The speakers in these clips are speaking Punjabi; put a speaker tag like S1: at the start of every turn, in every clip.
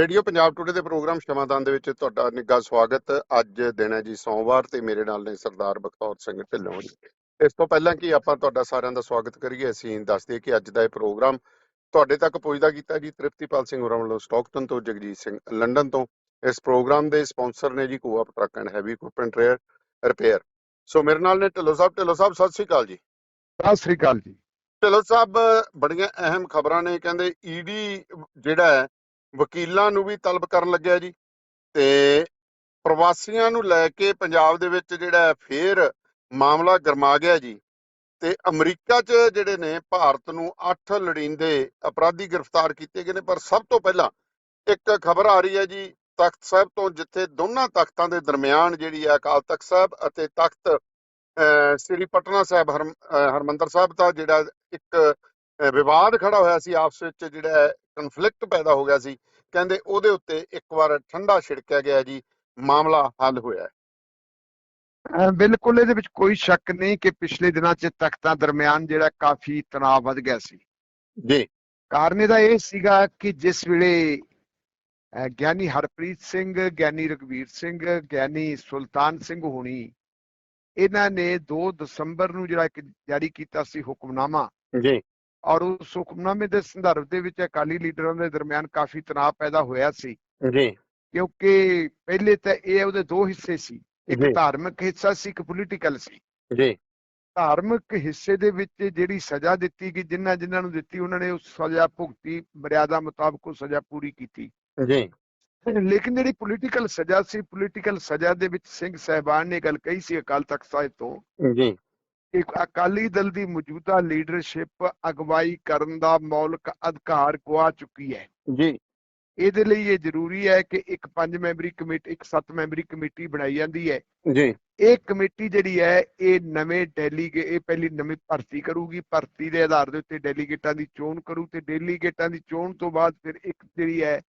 S1: ਰੇਡੀਓ ਪੰਜਾਬ ਟੁਡੇ ਦੇ ਪ੍ਰੋਗਰਾਮ ਸ਼ਮਾਦਾਨ ਦੇ ਵਿੱਚ ਤੁਹਾਡਾ ਨਿੱਘਾ ਸਵਾਗਤ। ਅੱਜ ਦਿਨ ਹੈ ਜੀ ਸੋਮਵਾਰ ਤੇ ਮੇਰੇ ਨਾਲ ਨੇ ਸਰਦਾਰ ਬਖਤੌਰ ਸਿੰਘ ਢਿੱਲੋਂ ਜੀ। ਇਸ ਤੋਂ ਪਹਿਲਾਂ ਕਿ ਆਪਾਂ ਤੁਹਾਡਾ ਸਾਰਿਆਂ ਦਾ ਸਵਾਗਤ ਕਰੀਏ ਅਸੀਂ ਦੱਸ ਦਈਏ ਕਿ ਅੱਜ ਦਾ ਇਹ ਪ੍ਰੋਗਰਾਮ ਤੁਹਾਡੇ ਤੱਕ ਪਹੁੰਚਦਾ ਕੀਤਾ ਜੀ ਤ੍ਰਿਪਤੀਪਾਲ ਸਿੰਘ ਹੋਰਾਂ ਵੱਲੋਂ ਸਟਾਕਟਨ ਤੋਂ ਜਗਜੀਤ ਸਿੰਘ ਲੰਡਨ ਤੋਂ। ਇਸ ਪ੍ਰੋਗਰਾਮ ਦੇ ਸਪਾਂਸਰ ਨੇ ਜੀ co-op truck and heavy equipment rare repair so ਮੇਰੇ ਨਾਲ ਨੇ ਢਿੱਲੋਂ ਸਾਹਿਬ। ਢਿੱਲੋਂ ਸਾਹਿਬ ਸਤਿ ਸ੍ਰੀ ਅਕਾਲ ਜੀ।
S2: ਸਤਿ ਸ੍ਰੀ ਅਕਾਲ ਜੀ।
S1: ਢਿੱਲੋਂ ਸਾਹਿਬ ਬੜੀਆਂ ਅਹਿਮ ਖਬਰਾਂ ਨੇ। ਕਹਿੰਦੇ ਈਡੀ ਜਿਹੜਾ ਹੈ ਵਕੀਲਾਂ ਨੂੰ ਵੀ ਤਲਬ ਕਰਨ ਲੱਗਿਆ ਜੀ। ਤੇ ਪ੍ਰਵਾਸੀਆਂ ਨੂੰ ਲੈ ਕੇ ਪੰਜਾਬ ਦੇ ਵਿੱਚ ਜਿਹੜਾ ਫੇਰ ਮਾਮਲਾ ਗਰਮਾ ਗਿਆ ਜੀ। ਤੇ ਅਮਰੀਕਾ 'ਚ ਜਿਹੜੇ ਨੇ ਭਾਰਤ ਨੂੰ 8 ਲੜੀਂਦੇ ਅਪਰਾਧੀ ਗ੍ਰਿਫਤਾਰ ਕੀਤੇ ਗਏ ਨੇ, ਪਰ ਸਭ ਤੋਂ ਪਹਿਲਾਂ ਇੱਕ ਖਬਰ ਆ ਰਹੀ ਹੈ ਜੀ, ਤਖਤ ਸਾਹਿਬ ਤੋਂ, ਜਿੱਥੇ ਦੋਨਾਂ ਤਖਤਾਂ ਦੇ ਦਰਮਿਆਨ ਜਿਹੜੀ ਹੈ ਅਕਾਲ ਤਖਤ ਸਾਹਿਬ ਅਤੇ ਤਖਤ, ਅਹ ਸ੍ਰੀ ਪਟਨਾ ਸਾਹਿਬ ਹਰਮ- ਅਹ ਹਰਮੰਦਰ ਸਾਹਿਬ ਦਾ ਜਿਹੜਾ ਇੱਕ ਵਿਵਾਦ ਖੜਾ ਹੋਇਆ ਸੀ ਆਪਸ ਵਿੱਚ ਜਿਹੜਾ ਕਨਫਲਿਕਟ ਪੈਦਾ ਹੋ ਗਿਆ ਸੀ। ਕਹਿੰਦੇ ਉਹਦੇ ਉੱਤੇ ਇੱਕ ਵਾਰ ਠੰਡਾ ਛਿੜਕਿਆ ਗਿਆ ਜੀ ਮਾਮਲਾ ਹੱਲ ਹੋਇਆ
S2: ਬਿਲਕੁਲ ਇਹਦੇ ਵਿੱਚ ਕੋਈ ਸ਼ੱਕ ਨਹੀਂ ਕਿ ਪਿਛਲੇ ਦਿਨਾਂ 'ਚ ਤਖਤਾਂ ਦਰਮਿਆਨ ਜਿਹੜਾ ਕਾਫੀ ਤਣਾਅ ਵੱਧ ਗਿਆ ਸੀ।
S1: ਜੀ।
S2: ਕਾਰਨ ਇਹਦਾ ਇਹ ਸੀਗਾ ਕਿ ਜਿਸ ਵੇਲੇ ਗਿਆਨੀ ਹਰਪ੍ਰੀਤ ਸਿੰਘ ਗਿਆਨੀ ਰਗਵੀਰ ਸਿੰਘ ਗਿਆਨੀ ਸੁਲਤਾਨ ਸਿੰਘ ਹੋਣੀ ਇਹਨਾਂ ਨੇ 2 ਦਸੰਬਰ ਨੂੰ ਜਿਹੜਾ ਇੱਕ ਜਾਰੀ ਕੀਤਾ ਸੀ ਹੁਕਮਨਾਮਾ
S1: ਜੀ।
S2: ਔਰ ਉਸ ਹੁਕਮਨਾਮੇ ਦੇ ਸੰਦਰਭ ਦੇ ਵਿੱਚ ਅਕਾਲੀ ਲੀਡਰਾਂ ਦੇ ਦਰਮਿਆਨ ਕਾਫੀ ਤਣਾਅ ਪੈਦਾ ਹੋਇਆ ਸੀ।
S1: ਜੀ।
S2: ਕਿਉਂਕਿ ਪਹਿਲੇ ਤਾਂ ਇਹ ਉਹਦੇ ਦੋ ਹਿੱਸੇ ਸੀ। ਇੱਕ। ਧਾਰਮਿਕ ਹਿੱਸਾ ਸੀ ਇੱਕ ਪੋਲੀਟੀਕਲ ਸੀ।
S1: ਜੀ।
S2: ਧਾਰਮਿਕ ਹਿੱਸੇ ਦੇ ਵਿੱਚ ਜਿਹੜੀ ਸਜ਼ਾ ਦਿੱਤੀ ਗਈ ਜਿਨ੍ਹਾਂ ਜਿਨ੍ਹਾਂ ਨੂੰ ਦਿੱਤੀ ਉਹਨਾਂ ਨੇ ਉਸ ਸਜ਼ਾ ਭੁਗਤੀ ਮਰਿਆਦਾ ਮੁਤਾਬਕ ਉਹ ਸਜ਼ਾ ਪੂਰੀ ਕੀਤੀ।
S1: ਜੀ।
S2: ਲੇਕਿਨ ਜਿਹੜੀ ਪੋਲੀਟੀਕਲ ਸਜ਼ਾ ਸੀ ਪੋਲੀਟੀਕਲ ਸਜ਼ਾ ਦੇ ਵਿੱਚ ਸਿੰਘ ਸਹਿਬਾਨ ਨੇ ਗੱਲ ਕਹੀ ਸੀ ਅਕਾਲ ਤਖਤ ਸਾਹਿਬ ਤੋਂ
S1: ਜੀ।
S2: ਕਿ ਅਕਾਲੀ ਦਲ ਦੀ ਮੌਜੂਦਾ ਲੀਡਰਸ਼ਿਪ ਅਗਵਾਈ ਕਰਨ ਦਾ ਮੌਲਿਕ ਅਧਿਕਾਰ ਗਵਾ ਚੁੱਕੀ ਹੈ।
S1: ਜੀ।
S2: ਇਹਦੇ ਲਈ ਇਹ ਜ਼ਰੂਰੀ ਹੈ ਕਿ ਇੱਕ ਪੰਜ ਮੈਂਬਰੀ ਕਮੇਟੀ ਇੱਕ ਸੱਤ ਮੈਂਬਰੀ ਕਮੇਟੀ ਬਣਾਈ ਜਾਂਦੀ ਹੈ।
S1: ਜੀ।
S2: ਇਹ ਕਮੇਟੀ ਜਿਹੜੀ ਹੈ ਇਹ ਨਵੇਂ ਡੈਲੀਗੇ ਇਹ ਪਹਿਲੀ ਨਵੀਂ ਭਰਤੀ ਕਰੂਗੀ। ਭਰਤੀ ਦੇ ਆਧਾਰ ਦੇ ਉੱਤੇ ਡੈਲੀਗੇਟਾਂ ਦੀ ਚੋਣ ਕਰੂ ਤੇ ਡੈਲੀਗੇਟਾਂ ਦੀ ਚੋਣ ਤੋਂ ਬਾਅਦ ਫਿਰ ਇੱਕ ਜਿਹੜੀ ਹੈ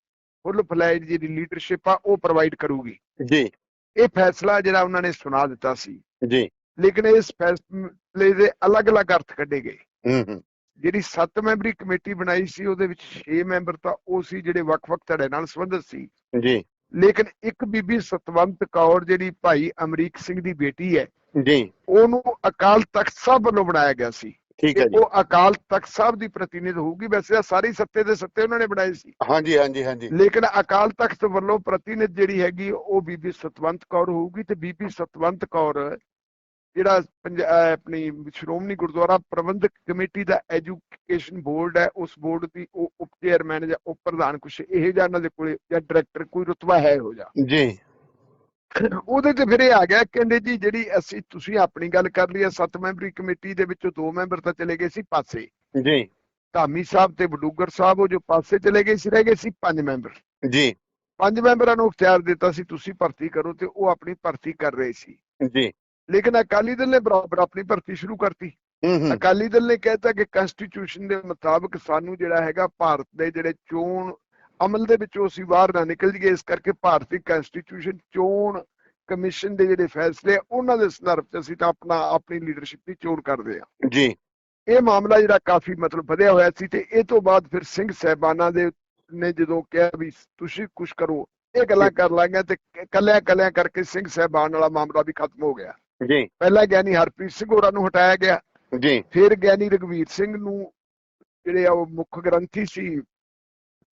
S2: ਫੁੱਲ ਫਲੈਜ ਜਿਹੜੀ ਲੀਡਰਸ਼ਿਪ ਆ ਉਹ ਪ੍ਰੋਵਾਈਡ ਕਰੂਗੀ।
S1: ਜੀ।
S2: ਇਹ ਫੈਸਲਾ ਜਿਹੜਾ ਉਹਨਾਂ ਨੇ ਸੁਣਾ ਦਿੱਤਾ ਸੀ।
S1: ਜੀ।
S2: ਲੇਕਿਨ ਇਸ ਫੈਸਲੇ ਦੇ ਅਲੱਗ-ਅਲੱਗ ਅਰਥ ਕੱਢੇ ਗਏ।
S1: ਹੂੰ ਹੂੰ।
S2: ਜਿਹੜੀ 7 ਮੈਂਬਰੀ ਕਮੇਟੀ ਬਣਾਈ ਸੀ ਉਹਦੇ ਵਿੱਚ 6 ਮੈਂਬਰ ਤਾਂ ਉਹ ਸੀ ਜਿਹੜੇ ਵੱਖ-ਵੱਖ ਧੜੇ ਨਾਲ ਸੰਬੰਧਿਤ ਸੀ।
S1: ਜੀ।
S2: ਲੇਕਿਨ ਇੱਕ ਬੀਬੀ ਸਤਵੰਤ ਕੌਰ ਜਿਹੜੀ ਭਾਈ ਅਮਰੀਕ ਸਿੰਘ ਦੀ ਬੇਟੀ ਹੈ
S1: ਜੀ।
S2: ਉਹਨੂੰ ਅਕਾਲ ਤਖਤ ਸਾਹਿਬ ਵੱਲੋਂ ਬਣਾਇਆ ਗਿਆ ਸੀ।
S1: ਠੀਕ ਹੈ ਜੀ।
S2: ਉਹ ਅਕਾਲ ਤਖਤ ਸਾਹਿਬ ਦੀ ਪ੍ਰਤੀਨਿਧ ਹੋਊਗੀ। ਵੈਸੇ ਤਾਂ ਸਾਰੀ ਸੱਤੇ ਦੇ ਸੱਤੇ ਉਹਨਾਂ ਨੇ ਬਣਾਏ ਸੀ।
S1: ਹਾਂਜੀ ਹਾਂਜੀ ਹਾਂਜੀ।
S2: ਲੇਕਿਨ ਅਕਾਲ ਤਖਤ ਵੱਲੋਂ ਪ੍ਰਤੀਨਿਧ ਜਿਹੜੀ ਹੈਗੀ ਉਹ ਬੀਬੀ ਸਤਵੰਤ ਕੌਰ ਹੋਊਗੀ ਤੇ ਬੀਬੀ ਸਤਵੰਤ ਕੌਰ ਜਿਹੜਾ ਆਪਣੀ ਸ਼੍ਰੋਮਣੀ ਗੁਰਦੁਆਰਾ ਪ੍ਰਬੰਧਕ ਕਮੇਟੀ ਦਾ ਐਜੂਕੇਸ਼ਨ ਬੋਰਡ ਹੈ ਉਸ ਬੋਰਡ ਦੀ ਉਹ ਉਪ ਚੇਅਰਮੈਨ ਜਾਂ ਉਪ ਪ੍ਰਧਾਨ ਕੁਛ ਇਹ ਜਾਂ ਉਹਨਾਂ ਦੇ ਕੋਲੇ ਜਾਂ ਡਾਇਰੈਕਟਰ ਕੋਈ ਰੁਤਬਾ ਹੈ ਹੋ ਜਾ
S1: ਜੀ।
S2: ਉਹਦੇ ਤੇ ਫਿਰ ਇਹ ਆ ਗਿਆ ਕਹਿੰਦੇ ਜੀ ਜਿਹੜੀ ਅਸੀਂ ਤੁਸੀਂ ਆਪਣੀ ਗੱਲ ਕਰ ਲਈ ਹੈ ਸੱਤ ਮੈਂਬਰੀ ਕਮੇਟੀ ਦੇ ਵਿੱਚੋਂ ਦੋ ਮੈਂਬਰ ਤਾਂ ਚਲੇ ਗਏ ਸੀ ਪਾਸੇ।
S1: ਜੀ।
S2: ਧਾਮੀ ਸਾਹਿਬ ਤੇ ਬਡੂਗਰ ਸਾਹਿਬ ਉਹ ਜੋ ਪਾਸੇ ਚਲੇ ਗਏ ਸੀ ਰਹਿ ਗਏ ਸੀ ਪੰਜ ਮੈਂਬਰ।
S1: ਜੀ।
S2: ਪੰਜ ਮੈਂਬਰਾਂ ਨੂੰ ਅਖਤਿਆਰ ਦਿੱਤਾ ਸੀ ਤੁਸੀਂ ਭਰਤੀ ਕਰੋ ਤੇ ਉਹ ਆਪਣੀ ਭਰਤੀ ਕਰ ਰਹੇ ਸੀ।
S1: ਜੀ।
S2: ਲੇਕਿਨ ਅਕਾਲੀ ਦਲ ਨੇ ਬਰਾਬਰ ਆਪਣੀ ਭਰਤੀ ਸ਼ੁਰੂ ਕਰਤੀ। ਅਕਾਲੀ ਦਲ ਨੇ ਕਹਿਤਾ ਕਿ ਕਨਸਟੀਟਿਊਸ਼ਨ ਦੇ ਮੁਤਾਬਕ ਸਾਨੂੰ ਜਿਹੜਾ ਹੈਗਾ ਭਾਰਤ ਦੇ ਜਿਹੜੇ ਚੋਣ ਅਮਲ ਦੇ ਵਿੱਚੋਂ ਅਸੀਂ ਬਾਹਰ ਨਾ ਨਿਕਲ ਜਾਈਏ ਇਸ ਕਰਕੇ ਭਾਰਤੀ ਕਨਸਟੀਟਿਊਸ਼ਨ ਚੋਣ ਕਮਿਸ਼ਨ ਦੇ ਜਿਹੜੇ ਫੈਸਲੇ ਉਹਨਾਂ ਦੇ ਸੰਦਰਭ 'ਚ ਅਸੀਂ ਤਾਂ ਆਪਣਾ ਆਪਣੀ ਲੀਡਰਸ਼ਿਪ ਦੀ ਚੋਣ ਕਰਦੇ ਆ।
S1: ਜੀ।
S2: ਇਹ ਮਾਮਲਾ ਜਿਹੜਾ ਕਾਫੀ ਮਤਲਬ ਵਧਿਆ ਹੋਇਆ ਸੀ ਤੇ ਇਹ ਤੋਂ ਬਾਅਦ ਫਿਰ ਸਿੰਘ ਸਹਿਬਾਨਾਂ ਦੇ ਨੇ ਜਦੋਂ ਕਿਹਾ ਵੀ ਤੁਸੀਂ ਕੁਝ ਕਰੋ ਇਹ ਗੱਲਾਂ ਕਰ ਲਾਂਗੇ ਤੇ ਕੱਲਿਆਂ ਕੱਲਿਆਂ ਕਰਕੇ ਸਿੰਘ ਸਹਿਬਾਨ ਵਾਲਾ ਮਾਮਲਾ ਵੀ ਖਤਮ ਹੋ ਗਿਆ।
S1: ਜੀ।
S2: ਪਹਿਲਾਂ ਗਿਆਨੀ ਹਰਪ੍ਰੀਤ ਸਿੰਘ ਹੋਰਾਂ ਨੂੰ ਹਟਾਇਆ ਗਿਆ।
S1: ਜੀ।
S2: ਫਿਰ ਗਿਆਨੀ ਰਗਵੀਰ ਸਿੰਘ ਨੂੰ ਜਿਹੜੇ ਆ ਉਹ ਮੁੱਖ ਗ੍ਰੰਥੀ ਸੀ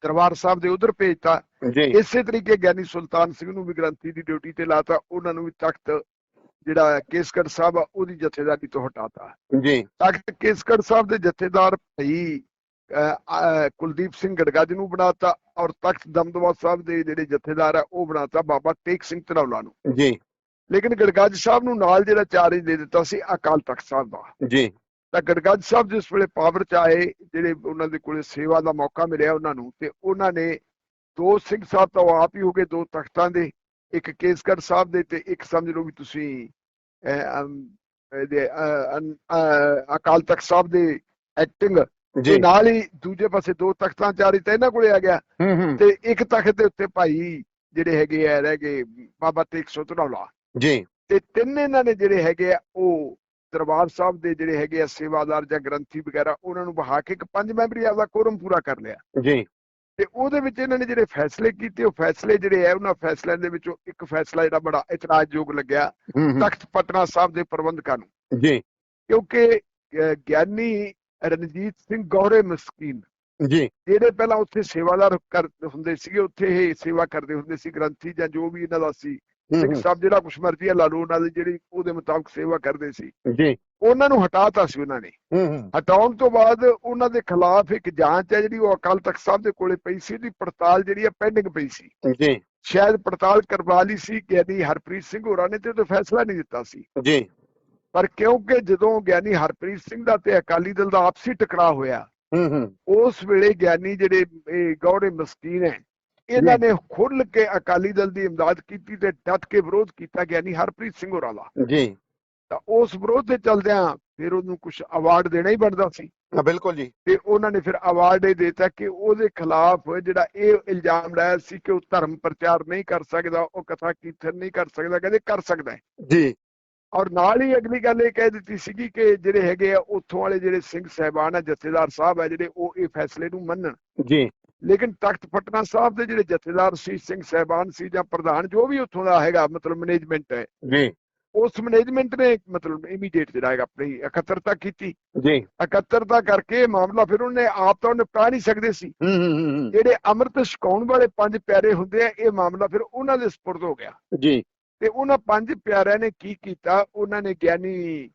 S2: ਦਰਬਾਰ ਸਾਹਿਬ ਦੇ ਉਧਰ ਭੇਜਤਾ। ਇਸੇ ਤਰੀਕੇ ਗਿਆਨੀ ਸੁਲਤਾਨ ਸਿੰਘ ਨੂੰ ਵੀ ਗ੍ਰੰਥੀ ਦੀ ਡਿਊਟੀ ਤੇ ਲਾਤਾ। ਉਹਨਾਂ ਨੂੰ ਵੀ ਤਖਤ ਜਿਹੜਾ ਕੇਸਗੜ੍ਹ ਸਾਹਿਬ ਆ ਉਹਦੀ ਜਥੇਦਾਰੀ ਤੋਂ ਹਟਾਤਾ।
S1: ਜੀ।
S2: ਤਖਤ ਕੇਸਗੜ੍ਹ ਸਾਹਿਬ ਦੇ ਜਥੇਦਾਰ ਭਈ ਕੁਲਦੀਪ ਸਿੰਘ ਗੜਗੱਜ ਨੂੰ ਬਣਾਤਾ ਔਰ ਤਖਤ ਦਮਦਮਾ ਸਾਹਿਬ ਦੇ ਜਿਹੜੇ ਜਥੇਦਾਰ ਆ ਉਹ ਬਣਾਤਾ ਬਾਬਾ ਟੇਕ ਸਿੰਘ ਧਨੌਲਾ ਨੂੰ।
S1: ਜੀ।
S2: ਲੇਕਿਨ ਗੜਗੱਜ ਸਾਹਿਬ ਨੂੰ ਨਾਲ ਜਿਹੜਾ ਚਾਰਜ ਦੇ ਦਿੱਤਾ ਸੀ ਅਕਾਲ ਤਖਤ ਸਾਹਿਬ ਦਾ।
S1: ਜੀ।
S2: ਤਾਂ ਗੜਗੱਜ ਸਾਹਿਬ ਜਿਸ ਵੇਲੇ ਪਾਵਰ ਚ ਆਏ ਜਿਹੜੇ ਉਹਨਾਂ ਦੇ ਕੋਲੇ ਸੇਵਾ ਦਾ ਮੌਕਾ ਮਿਲਿਆ ਉਹਨਾਂ ਨੂੰ ਤੇ ਉਹਨਾਂ ਨੇ ਦੋ ਸਿੰਘ ਸਾਹਿਬ ਤਾਂ ਆਪ ਹੀ ਹੋ ਗਏ ਦੋ ਤਖਤਾਂ ਦੇ ਇੱਕ ਕੇਸਗੜ੍ਹ ਸਾਹਿਬ ਦੇ ਤੇ ਇੱਕ ਸਮਝ ਲਓ ਵੀ ਤੁਸੀਂ ਅਕਾਲ ਤਖਤ ਸਾਹਿਬ ਦੇ ਐਕਟਿੰਗ
S1: ਜੀ।
S2: ਨਾਲ ਹੀ ਦੂਜੇ ਪਾਸੇ ਦੋ ਤਖਤਾਂ ਚਾਰੀ ਤਾਂ ਇਹਨਾਂ ਕੋਲੇ ਆ ਗਿਆ। ਤੇ ਇੱਕ ਤਖਤ ਦੇ ਉੱਤੇ ਭਾਈ ਜਿਹੜੇ ਹੈਗੇ ਆ ਰਹਿ ਗਏ ਬਾਬਾ ਤੇਗ ਸੋ ਧਨੌਲਾ
S1: ਜੀ।
S2: ਤੇ ਤਿੰਨ ਇਹਨਾਂ ਨੇ ਜਿਹੜੇ ਹੈਗੇ ਆ ਉਹ ਦਰਬਾਰ ਸਾਹਿਬ ਦੇ ਜਿਹੜੇ ਹੈਗੇ ਆ ਸੇਵਾਦਾਰ ਜਾਂ ਗ੍ਰੰਥੀ ਵਗੈਰਾ ਉਹਨਾਂ ਨੂੰ ਬਹਾ ਕੇ ਇੱਕ ਪੰਜ ਮੈਂਬਰੀ ਆਪਦਾ ਕੋਰਮ ਪੂਰਾ ਕਰ ਲਿਆ।
S1: ਜੀ।
S2: ਤੇ ਉਹਦੇ ਵਿੱਚ ਇਹਨਾਂ ਨੇ ਜਿਹੜੇ ਫੈਸਲੇ ਕੀਤੇ ਉਹ ਫੈਸਲੇ ਜਿਹੜੇ ਹੈ ਉਹਨਾਂ ਫੈਸਲਿਆਂ ਦੇ ਵਿੱਚੋਂ ਇੱਕ ਫੈਸਲਾ ਜਿਹੜਾ ਬੜਾ ਇਤਰਾਜ਼ਯੋਗ ਲੱਗਿਆ ਤਖਤ ਪਟਨਾ ਸਾਹਿਬ ਦੇ ਪ੍ਰਬੰਧਕਾਂ ਨੂੰ।
S1: ਜੀ।
S2: ਕਿਉਂਕਿ ਗਿਆਨੀ ਰਣਜੀਤ ਸਿੰਘ ਗੌਰੇ ਮਸਕੀਨ
S1: ਜੀ।
S2: ਜਿਹੜੇ ਪਹਿਲਾਂ ਉੱਥੇ ਸੇਵਾਦਾਰ ਹੁੰਦੇ ਸੀਗੇ ਉੱਥੇ ਇਹ ਸੇਵਾ ਕਰਦੇ ਹੁੰਦੇ ਸੀ ਗ੍ਰੰਥੀ ਜਾਂ ਜੋ ਵੀ ਇਹਨਾਂ ਦਾ ਸੀ ਸਿੰਘ ਸਾਹਿਬ ਜਿਹੜਾ ਕੁਛ ਮਰਜ਼ੀ ਹੈ ਲਾ ਲਓ ਉਹਨਾਂ ਦੀ ਜਿਹੜੀ ਉਹਦੇ ਮੁਤਾਬਕ ਸੇਵਾ ਕਰਦੇ ਸੀ।
S1: ਜੀ।
S2: ਉਹਨਾਂ ਨੂੰ ਹਟਾਤਾ ਸੀ ਉਹਨਾਂ ਨੇ। ਹਟਾਉਣ ਤੋਂ ਬਾਅਦ ਉਹਨਾਂ ਦੇ ਖਿਲਾਫ ਇੱਕ ਜਾਂਚ ਹੈ ਜਿਹੜੀ ਉਹ ਅਕਾਲ ਤਖਤ ਸਾਹਿਬ ਦੇ ਕੋਲੇ ਪਈ ਸੀ ਉਹਦੀ ਪੜਤਾਲ ਜਿਹੜੀ ਹੈ ਪੈਂਡਿੰਗ ਪਈ ਸੀ।
S1: ਜੀ।
S2: ਸ਼ਾਇਦ ਪੜਤਾਲ ਕਰਵਾ ਲਈ ਸੀ ਗਿਆਨੀ ਹਰਪ੍ਰੀਤ ਸਿੰਘ ਹੋਰਾਂ ਨੇ ਤੇ ਉਹ ਫੈਸਲਾ ਨਹੀਂ ਦਿੱਤਾ ਸੀ।
S1: ਜੀ।
S2: ਪਰ ਕਿਉਂਕਿ ਜਦੋਂ ਗਿਆਨੀ ਹਰਪ੍ਰੀਤ ਸਿੰਘ ਦਾ ਤੇ ਅਕਾਲੀ ਦਲ ਦਾ ਆਪਸੀ ਟਕਰਾਅ ਹੋਇਆ
S1: ਹੂੰ ਹੂੰ।
S2: ਉਸ ਵੇਲੇ ਗਿਆਨੀ ਜਿਹੜੇ ਗੌੜੇ ਮਸਕੀਨ ਹੈ ਇਹਨਾਂ ਨੇ ਖੁੱਲ ਕੇ ਅਕਾਲੀ ਦਲ ਦੀ ਇਮਦਾਦ ਕੀਤੀ ਤੇ ਡਟ ਕੇ ਵਿਰੋਧ ਕੀਤਾ ਗਿਆਨੀ ਹਰਪ੍ਰੀਤ ਸਿੰਘ ਹੋਰਾਂ ਦਾ
S1: ਜੀ।
S2: ਤਾਂ ਉਸ ਵਿਰੋਧ ਦੇ ਚਲਦਿਆਂ ਫਿਰ ਉਹਨੂੰ ਕੁਝ ਅਵਾਰਡ ਦੇਣਾ ਹੀ ਬਣਦਾ ਸੀ।
S1: ਹਾਂ, ਬਿਲਕੁਲ ਜੀ।
S2: ਤੇ ਉਹਨਾਂ ਨੇ ਫਿਰ ਅਵਾਰਡ ਇਹ ਦਿੱਤਾ ਕਿ ਉਹਦੇ ਖਿਲਾਫ ਜਿਹੜਾ ਇਹ ਇਲਜ਼ਾਮ ਲਾਇਆ ਸੀ ਕਿ ਉਹ ਧਰਮ ਪ੍ਰਚਾਰ ਨਹੀਂ ਕਰ ਸਕਦਾ ਉਹ ਕਥਾ ਕੀਰਤਨ ਨਹੀਂ ਕਰ ਸਕਦਾ ਕਹਿੰਦੇ ਕਰ ਸਕਦਾ ਹੈ।
S1: ਜੀ।
S2: ਔਰ ਨਾਲ ਹੀ ਅਗਲੀ ਗੱਲ ਇਹ ਕਹਿ ਦਿੱਤੀ ਸੀਗੀ ਕਿ ਜਿਹੜੇ ਹੈਗੇ ਆ ਉੱਥੋਂ ਵਾਲੇ ਜਿਹੜੇ ਸਿੰਘ ਸਹਿਬਾਨ ਆ ਜਥੇਦਾਰ ਸਾਹਿਬ ਆ ਜਿਹੜੇ ਉਹ ਇਹ ਫੈਸਲੇ ਨੂੰ ਮੰਨਣ।
S1: ਜੀ।
S2: ਲੇਕਿਨ ਤਖਤ ਪਟਨਾ ਸਾਹਿਬ ਦੇ ਜਿਹੜੇ ਜਥੇਦਾਰ ਸੀ ਸਿੰਘ ਸਹਿਬਾਨ ਸੀ ਜਾਂ ਪ੍ਰਧਾਨ ਜੋ ਵੀ ਉੱਥੋਂ ਦਾ ਹੈਗਾ ਮਤਲਬ ਮੈਨੇਜਮੈਂਟ ਹੈ
S1: ਜੀ।
S2: ਉਸ ਮੈਨੇਜਮੈਂਟ ਨੇ ਮਤਲਬ ਇਮੀਡੀਏਟ ਜਿਹੜਾ ਹੈਗਾ ਆਪਣੀ ਇਕੱਤਰਤਾ ਕੀਤੀ।
S1: ਜੀ।
S2: ਇਕੱਤਰਤਾ ਕਰਕੇ ਮਾਮਲਾ ਫਿਰ ਉਹਨੇ ਆਪ ਤਾਂ ਨਿਪਟਾ ਨਹੀਂ ਸਕਦੇ ਸੀ। ਜਿਹੜੇ ਅੰਮ੍ਰਿਤ ਛਕਾਉਣ ਵਾਲੇ ਪੰਜ ਪਿਆਰੇ ਹੁੰਦੇ ਆ ਇਹ ਮਾਮਲਾ ਫਿਰ ਉਹਨਾਂ ਦੇ ਸਪੁਰਦ ਹੋ ਗਿਆ।
S1: ਜੀ।
S2: ਤੇ ਉਹਨਾਂ ਪੰਜ ਪਿਆਰਿਆਂ ਨੇ ਕੀ ਕੀਤਾ? ਉਹਨਾਂ ਨੇ ਗਿਆਨੀ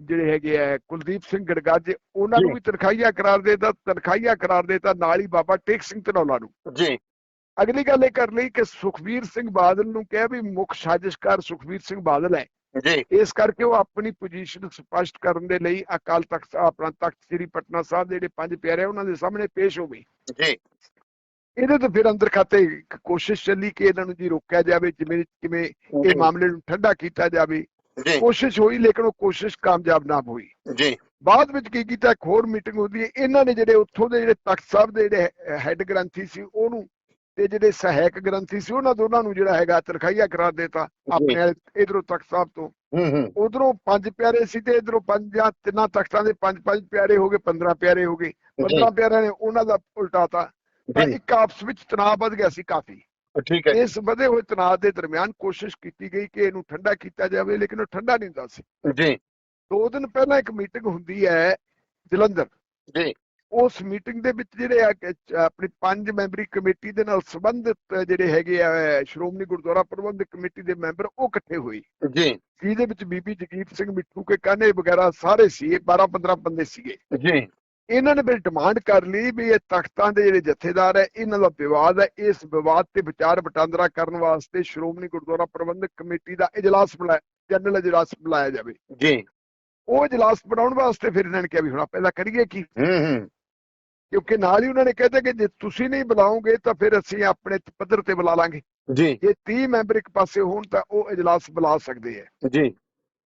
S2: ਜਿਹੜੇ ਹੈਗੇ ਆ ਕੁਲਦੀਪ ਸਿੰਘ ਗੜਗਾਜੇ ਉਹਨਾਂ ਨੂੰ। ਵੀ ਤਨਖਾਹੀਆ ਕਰਾਰ ਦੇਤਾ ਤਨਖਾਹੀਆ ਕਰਾਰ ਦੇਤਾ ਨਾਲ ਹੀ ਬਾਬਾ ਟੇਕ ਸਿੰਘ ਧਨੌਲਾ ਨੂੰ।
S1: ਜੀ।
S2: ਅਗਲੀ ਗੱਲ ਇਹ ਕਰ ਲਈ ਕਿ ਸੁਖਵੀਰ ਸਿੰਘ ਬਾਦਲ ਨੂੰ ਕਿਹਾ ਵੀ ਮੁੱਖ ਸਾਜ਼ਿਸ਼ਕਾਰ ਸੁਖਵੀਰ ਸਿੰਘ ਬਾਦਲ ਹੈ।
S1: ਜੀ।
S2: ਇਸ ਕਰਕੇ ਉਹ ਆਪਣੀ ਪੋਜੀਸ਼ਨ ਸਪਸ਼ਟ ਕਰਨ ਦੇ ਲਈ ਅਕਾਲ ਤਖਤ ਆਪਣਾ ਤਖਤ ਸ੍ਰੀ ਪਟਨਾ ਸਾਹਿਬ ਦੇ ਜਿਹੜੇ ਪੰਜ ਪਿਆਰੇ ਉਹਨਾਂ ਦੇ ਸਾਹਮਣੇ ਪੇਸ਼ ਹੋ ਗਈ
S1: ਜੀ।
S2: ਇਹਦੇ ਤੋਂ ਫਿਰ ਅੰਦਰ ਖਾਤੇ ਕੋਸ਼ਿਸ਼ ਚੱਲੀ ਕਿ ਇਹਨਾਂ ਨੂੰ ਜੀ ਰੋਕਿਆ ਜਾਵੇ ਜਿਵੇਂ ਕਿਵੇਂ ਇਹ ਮਾਮਲੇ ਨੂੰ ਠੰਡਾ ਕੀਤਾ ਜਾਵੇ। ਕੋਸ਼ਿਸ਼ ਹੋਈ ਲੇਕਿਨ ਉਹ ਕੋਸ਼ਿਸ਼ ਕਾਮਯਾਬ ਨਾ ਹੋਈ।
S1: ਜੀ।
S2: ਬਾਅਦ ਵਿੱਚ ਕੀ ਕੀਤਾ ਇੱਕ ਹੋਰ ਮੀਟਿੰਗ ਹੁੰਦੀ ਹੈ। ਇਹਨਾਂ ਨੇ ਜਿਹੜੇ ਉੱਥੋਂ ਦੇ ਜਿਹੜੇ ਤਖਤ ਸਾਹਿਬ ਦੇ ਜਿਹੜੇ ਹੈੱਡ ਗ੍ਰੰਥੀ ਸੀ ਉਹਨੂੰ ਤੇ ਜਿਹੜੇ ਸਹਾਇਕ ਗ੍ਰੰਥੀ ਸੀ ਉਹਨਾਂ ਦੋਨਾਂ ਨੂੰ ਜਿਹੜਾ ਹੈਗਾ ਤਰਖਾਈਆ ਕਰਾ ਦਿੱਤਾ ਆਪਣੇ ਇਧਰੋਂ ਤਖਤ ਸਾਹਿਬ ਤੋਂ।
S1: ਹੂੰ ਹੂੰ।
S2: ਉਧਰੋਂ ਪੰਜ ਪਿਆਰੇ ਸੀ ਤੇ ਇਧਰੋਂ ਪੰਜ ਜਾਂ ਤਿੰਨਾਂ ਤਖਤਾਂ ਦੇ ਪੰਜ ਪੰਜ ਪਿਆਰੇ ਹੋ ਗਏ 15 ਪਿਆਰੇ ਹੋ ਗਏ। 15 ਪਿਆਰਿਆਂ ਨੇ ਉਹਨਾਂ ਦਾ ਉਲਟਾਤਾ ਇੱਕ ਆਪਸ ਵਿੱਚ ਤਣਾਅ ਵੱਧ ਗਿਆ ਸੀ ਕਾਫੀ।
S1: ਠੀਕ ਹੈ
S2: ਇਸ ਵਧੇ ਹੋਏ ਤਣਾਅ ਦੇ ਦਰਮਿਆਨ ਕੋਸ਼ਿਸ਼ ਕੀਤੀ ਗਈ ਕਿ ਇਹਨੂੰ ਠੰਡਾ ਕੀਤਾ ਜਾਵੇ ਲੇਕਿਨ ਉਹ ਠੰਡਾ ਨਹੀਂ ਹੁੰਦਾ ਸੀ।
S1: ਜੀ।
S2: ਦੋ ਦਿਨ ਪਹਿਲਾਂ ਇੱਕ ਮੀਟਿੰਗ ਹੁੰਦੀ ਹੈ ਜਲੰਧਰ।
S1: ਜੀ।
S2: ਉਸ ਮੀਟਿੰਗ ਦੇ ਵਿੱਚ ਜਿਹੜੇ ਆਪਣੀ ਪੰਜ ਮੈਂਬਰੀ ਕਮੇਟੀ ਦੇ ਨਾਲ ਸੰਬੰਧਿਤ ਜਿਹੜੇ ਹੈਗੇ ਆ ਸ਼੍ਰੋਮਣੀ ਗੁਰਦੁਆਰਾ ਪ੍ਰਬੰਧਕ ਕਮੇਟੀ ਦੇ ਮੈਂਬਰ ਉਹ ਇਕੱਠੇ ਹੋਏ।
S1: ਜੀ।
S2: ਜਿਹਦੇ ਵਿੱਚ ਬੀਬੀ ਜਗੀਰ ਸਿੰਘ ਮਿੱਠੂ ਕੇ ਕਾਨੇ ਵਗੈਰਾ ਸਾਰੇ ਸੀ ਇਹ 12 15 ਬੰਦੇ ਸੀਗੇ।
S1: ਜੀ।
S2: ਇਹਨਾਂ ਨੇ ਫਿਰ ਡਿਮਾਂਡ ਕਰ ਲਈ ਵੀ ਇਹ ਤਖਤਾਂ ਦੇ ਜਿਹੜੇ ਜਥੇਦਾਰ ਹੈ ਇਹਨਾਂ ਦਾ ਵਿਵਾਦ ਹੈ। ਇਸ ਵਿਵਾਦ ਤੇ ਵਿਚਾਰ ਵਟਾਂਦਰਾ ਕਰਨ ਵਾਸਤੇ ਸ਼੍ਰੋਮਣੀ ਗੁਰਦੁਆਰਾ ਪ੍ਰਬੰਧਕ ਕਮੇਟੀ ਦਾ ਇਜਲਾਸ ਬੁਲਾਇਆ ਜਨਰਲ ਇਜਲਾਸ ਬੁਲਾਇਆ ਜਾਵੇ।
S1: ਜੀ।
S2: ਉਹ ਇਜਲਾਸ ਬਣਾਉਣ ਵਾਸਤੇ ਫਿਰ ਇਹਨਾਂ ਨੇ ਕਿਹਾ ਵੀ ਹੁਣ ਪਹਿਲਾਂ ਕਰੀਏ ਕੀ?
S1: ਹੂੰ ਹੂੰ।
S2: ਕਿਉਂਕਿ ਨਾਲ ਹੀ ਉਹਨਾਂ ਨੇ ਕਹਿੰਦੇ ਕਿ ਜੇ ਤੁਸੀਂ ਨਹੀਂ ਬੁਲਾਓਗੇ ਤਾਂ ਫਿਰ ਅਸੀਂ ਆਪਣੇ ਪੱਧਰ ਤੇ ਬੁਲਾ ਲਾਂਗੇ।
S1: ਜੀ।
S2: ਜੇ 30 ਮੈਂਬਰ ਇੱਕ ਪਾਸੇ ਹੋਣ ਤਾਂ ਉਹ ਇਜਲਾਸ ਬੁਲਾ ਸਕਦੇ ਆ
S1: ਜੀ।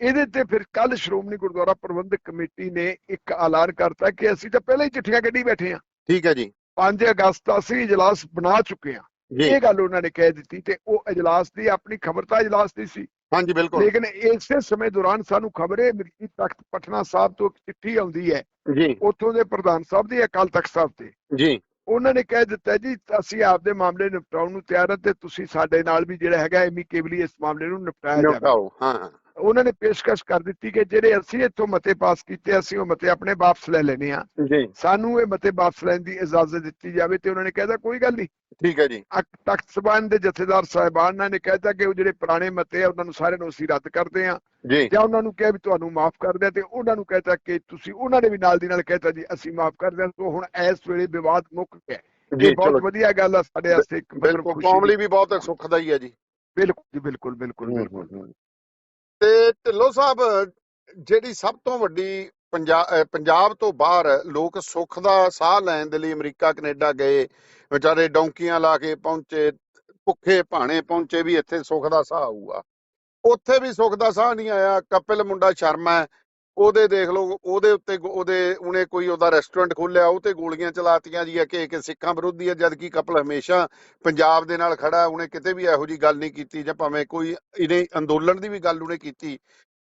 S2: ਇਹਦੇ ਤੇ ਫਿਰ ਕੱਲ ਸ਼੍ਰੋਮਣੀ ਗੁਰਦੁਆਰਾ ਪ੍ਰਬੰਧਕ ਕਮੇਟੀ ਨੇ ਇੱਕ ਐਲਾਨ ਕਰਤਾ ਕਿ ਅਸੀਂ ਤਾਂ ਪਹਿਲਾਂ ਹੀ ਚਿੱਠੀਆਂ ਕੱਢੀ ਬੈਠੇ ਹਾਂ।
S1: ਠੀਕ ਹੈ ਜੀ।
S2: 5 ਅਗਸਤ ਦਾ ਅਸੀਂ ਇਜਲਾਸ ਬਣਾ ਚੁੱਕੇ
S1: ਜੀ।
S2: ਇਹ ਗੱਲ ਉਹਨਾਂ ਨੇ ਕਹਿ ਦਿੱਤੀ ਤੇ ਉਹ ਇਜਲਾਸ ਦੀ ਆਪਣੀ ਖਬਰ ਤਾਂ ਇਜਲਾਸ ਦੀ ਸੀ।
S1: ਹਾਂਜੀ ਬਿਲਕੁਲ।
S2: ਲੇਕਿਨ ਇਸੇ ਸਮੇਂ ਦੌਰਾਨ ਸਾਨੂੰ ਖਬਰ ਹੈ ਕਿ ਤਖਤ ਪਟਨਾ ਸਾਹਿਬ ਤੋਂ ਇੱਕ ਚਿੱਠੀ ਆਉਂਦੀ ਹੈ।
S1: ਜੀ।
S2: ਉੱਥੋਂ ਦੇ ਪ੍ਰਧਾਨ ਸਾਹਿਬ ਦੀ ਅਕਾਲ ਤਖਤ ਸਾਹਿਬ ਤੇ।
S1: ਜੀ।
S2: ਉਹਨਾਂ ਨੇ ਕਹਿ ਦਿੱਤਾ ਜੀ ਅਸੀਂ ਆਪਦੇ ਮਾਮਲੇ ਨਿਪਟਾਉਣ ਨੂੰ ਤਿਆਰ ਹਾਂ ਤੇ ਤੁਸੀਂ ਸਾਡੇ ਨਾਲ ਵੀ ਜਿਹੜਾ ਹੈਗਾ ਐਮੀਕੇਬਲੀ ਇਸ ਮਾਮਲੇ ਨੂੰ ਨਿਪਟਾਇਆ ਜਾਵੇ।
S1: ਹਾਂ ਹਾਂ।
S2: ਉਹਨਾਂ ਨੇ ਪੇਸ਼ਕਸ਼ ਕਰ ਦਿੱਤੀ ਕਿ ਜਿਹੜੇ ਅਸੀਂ ਇੱਥੋਂ ਮਤੇ ਪਾਸ ਕੀਤੇ ਅਸੀਂ ਉਹ ਮਤੇ ਆਪਣੇ ਵਾਪਸ ਲੈ ਲੈਣੇ ਆ
S1: ਜੀ।
S2: ਸਾਨੂੰ ਇਹ ਮਤੇ ਵਾਪਸ ਲੈਣ ਦੀ ਇਜਾਜ਼ਤ ਦਿੱਤੀ ਜਾਵੇ ਤੇ ਉਹਨਾਂ ਨੇ ਕਹਿਦਾ ਕੋਈ ਗੱਲ ਨਹੀਂ।
S1: ਠੀਕ ਹੈ ਜੀ।
S2: ਤਖਤ ਸਭਾਨ ਦੇ ਜਥੇਦਾਰ ਸਾਹਿਬਾਨ ਨੇ ਕਹਿਤਾ ਕਿ ਉਹ ਜਿਹੜੇ ਪੁਰਾਣੇ ਮਤੇ ਆ ਉਹਨਾਂ ਨੂੰ ਸਾਰਿਆਂ ਨੂੰ ਅਸੀਂ ਰੱਦ ਕਰਦੇ ਆ
S1: ਜੀ।
S2: ਜਾਂ ਉਹਨਾਂ ਨੂੰ ਕਿਹਾ ਵੀ ਤੁਹਾਨੂੰ ਮਾਫ ਕਰ ਦਿਆ ਤੇ ਉਹਨਾਂ ਨੂੰ ਕਹਿਤਾ ਕਿ ਤੁਸੀਂ ਉਹਨਾਂ ਨੇ ਵੀ ਨਾਲ ਦੀ ਨਾਲ ਕਹਿਤਾ ਜੀ ਅਸੀਂ ਮਾਫ ਕਰ ਦਿਆਂ। ਤੋਂ ਹੁਣ ਇਸ ਵੇਲੇ ਵਿਵਾਦ ਮੁੱਕ ਗਿਆ।
S1: ਜੀ
S2: ਬਹੁਤ ਵਧੀਆ ਗੱਲ ਆ ਸਾਡੇ ਵਾਸਤੇ।
S1: ਬਿਲਕੁਲ ਕੌਮ ਲਈ। ਵੀ ਬਹੁਤ ਸੁੱਖ ਦਾ ਹੀ ਹੈ ਜੀ।
S2: ਬਿਲਕੁਲ ਜੀ ਬਿਲਕੁਲ ਬਿਲਕੁਲ ਬਿਲਕੁਲ।
S1: ਤੇ ਢਿੱਲੋਂ ਸਾਹਿਬ, ਜਿਹੜੀ ਸਭ ਤੋਂ ਵੱਡੀ ਪੰਜਾਬ ਪੰਜਾਬ ਤੋਂ ਬਾਹਰ ਲੋਕ ਸੁੱਖ ਦਾ ਸਾਹ ਲੈਣ ਦੇ ਲਈ ਅਮਰੀਕਾ, ਕੈਨੇਡਾ ਗਏ, ਵਿਚਾਰੇ ਡੌਂਕੀਆਂ ਲਾ ਕੇ ਪਹੁੰਚੇ, ਭੁੱਖੇ ਭਾਣੇ ਪਹੁੰਚੇ ਵੀ ਇੱਥੇ ਸੁੱਖ ਦਾ ਸਾਹ ਆਊਗਾ। ਉੱਥੇ ਵੀ ਸੁੱਖ ਦਾ ਸਾਹ ਨਹੀਂ ਆਇਆ, ਕਪਿਲ ਮੁੰਡਾ ਸ਼ਰਮਾ ਉਹਦੇ ਦੇਖ ਲਓ ਉਹਦੇ ਉੱਤੇ ਉਹਦੇ ਉਹਨੇ ਕੋਈ ਉਹਦਾ ਰੈਸਟੋਰੈਂਟ ਖੋਲਿਆ ਉਹ ਤੇ ਗੋਲੀਆਂ ਚਲਾਤੀਆਂ ਜੀ ਕਿ ਕਿ ਸਿੱਖਾਂ ਵਿਰੋਧੀ ਹੈ ਜਦ ਕਿ ਕਪਿਲ ਹਮੇਸ਼ਾ ਪੰਜਾਬ ਦੇ ਨਾਲ ਖੜਾ ਉਹਨੇ ਕਿਤੇ ਵੀ ਇਹੋ ਜੀ ਗੱਲ ਨਹੀਂ ਕੀਤੀ ਜਾਂ ਭਾਵੇਂ ਕੋਈ ਇਹਨੇ ਅੰਦੋਲਨ ਦੀ ਵੀ ਗੱਲ ਉਹਨੇ ਕੀਤੀ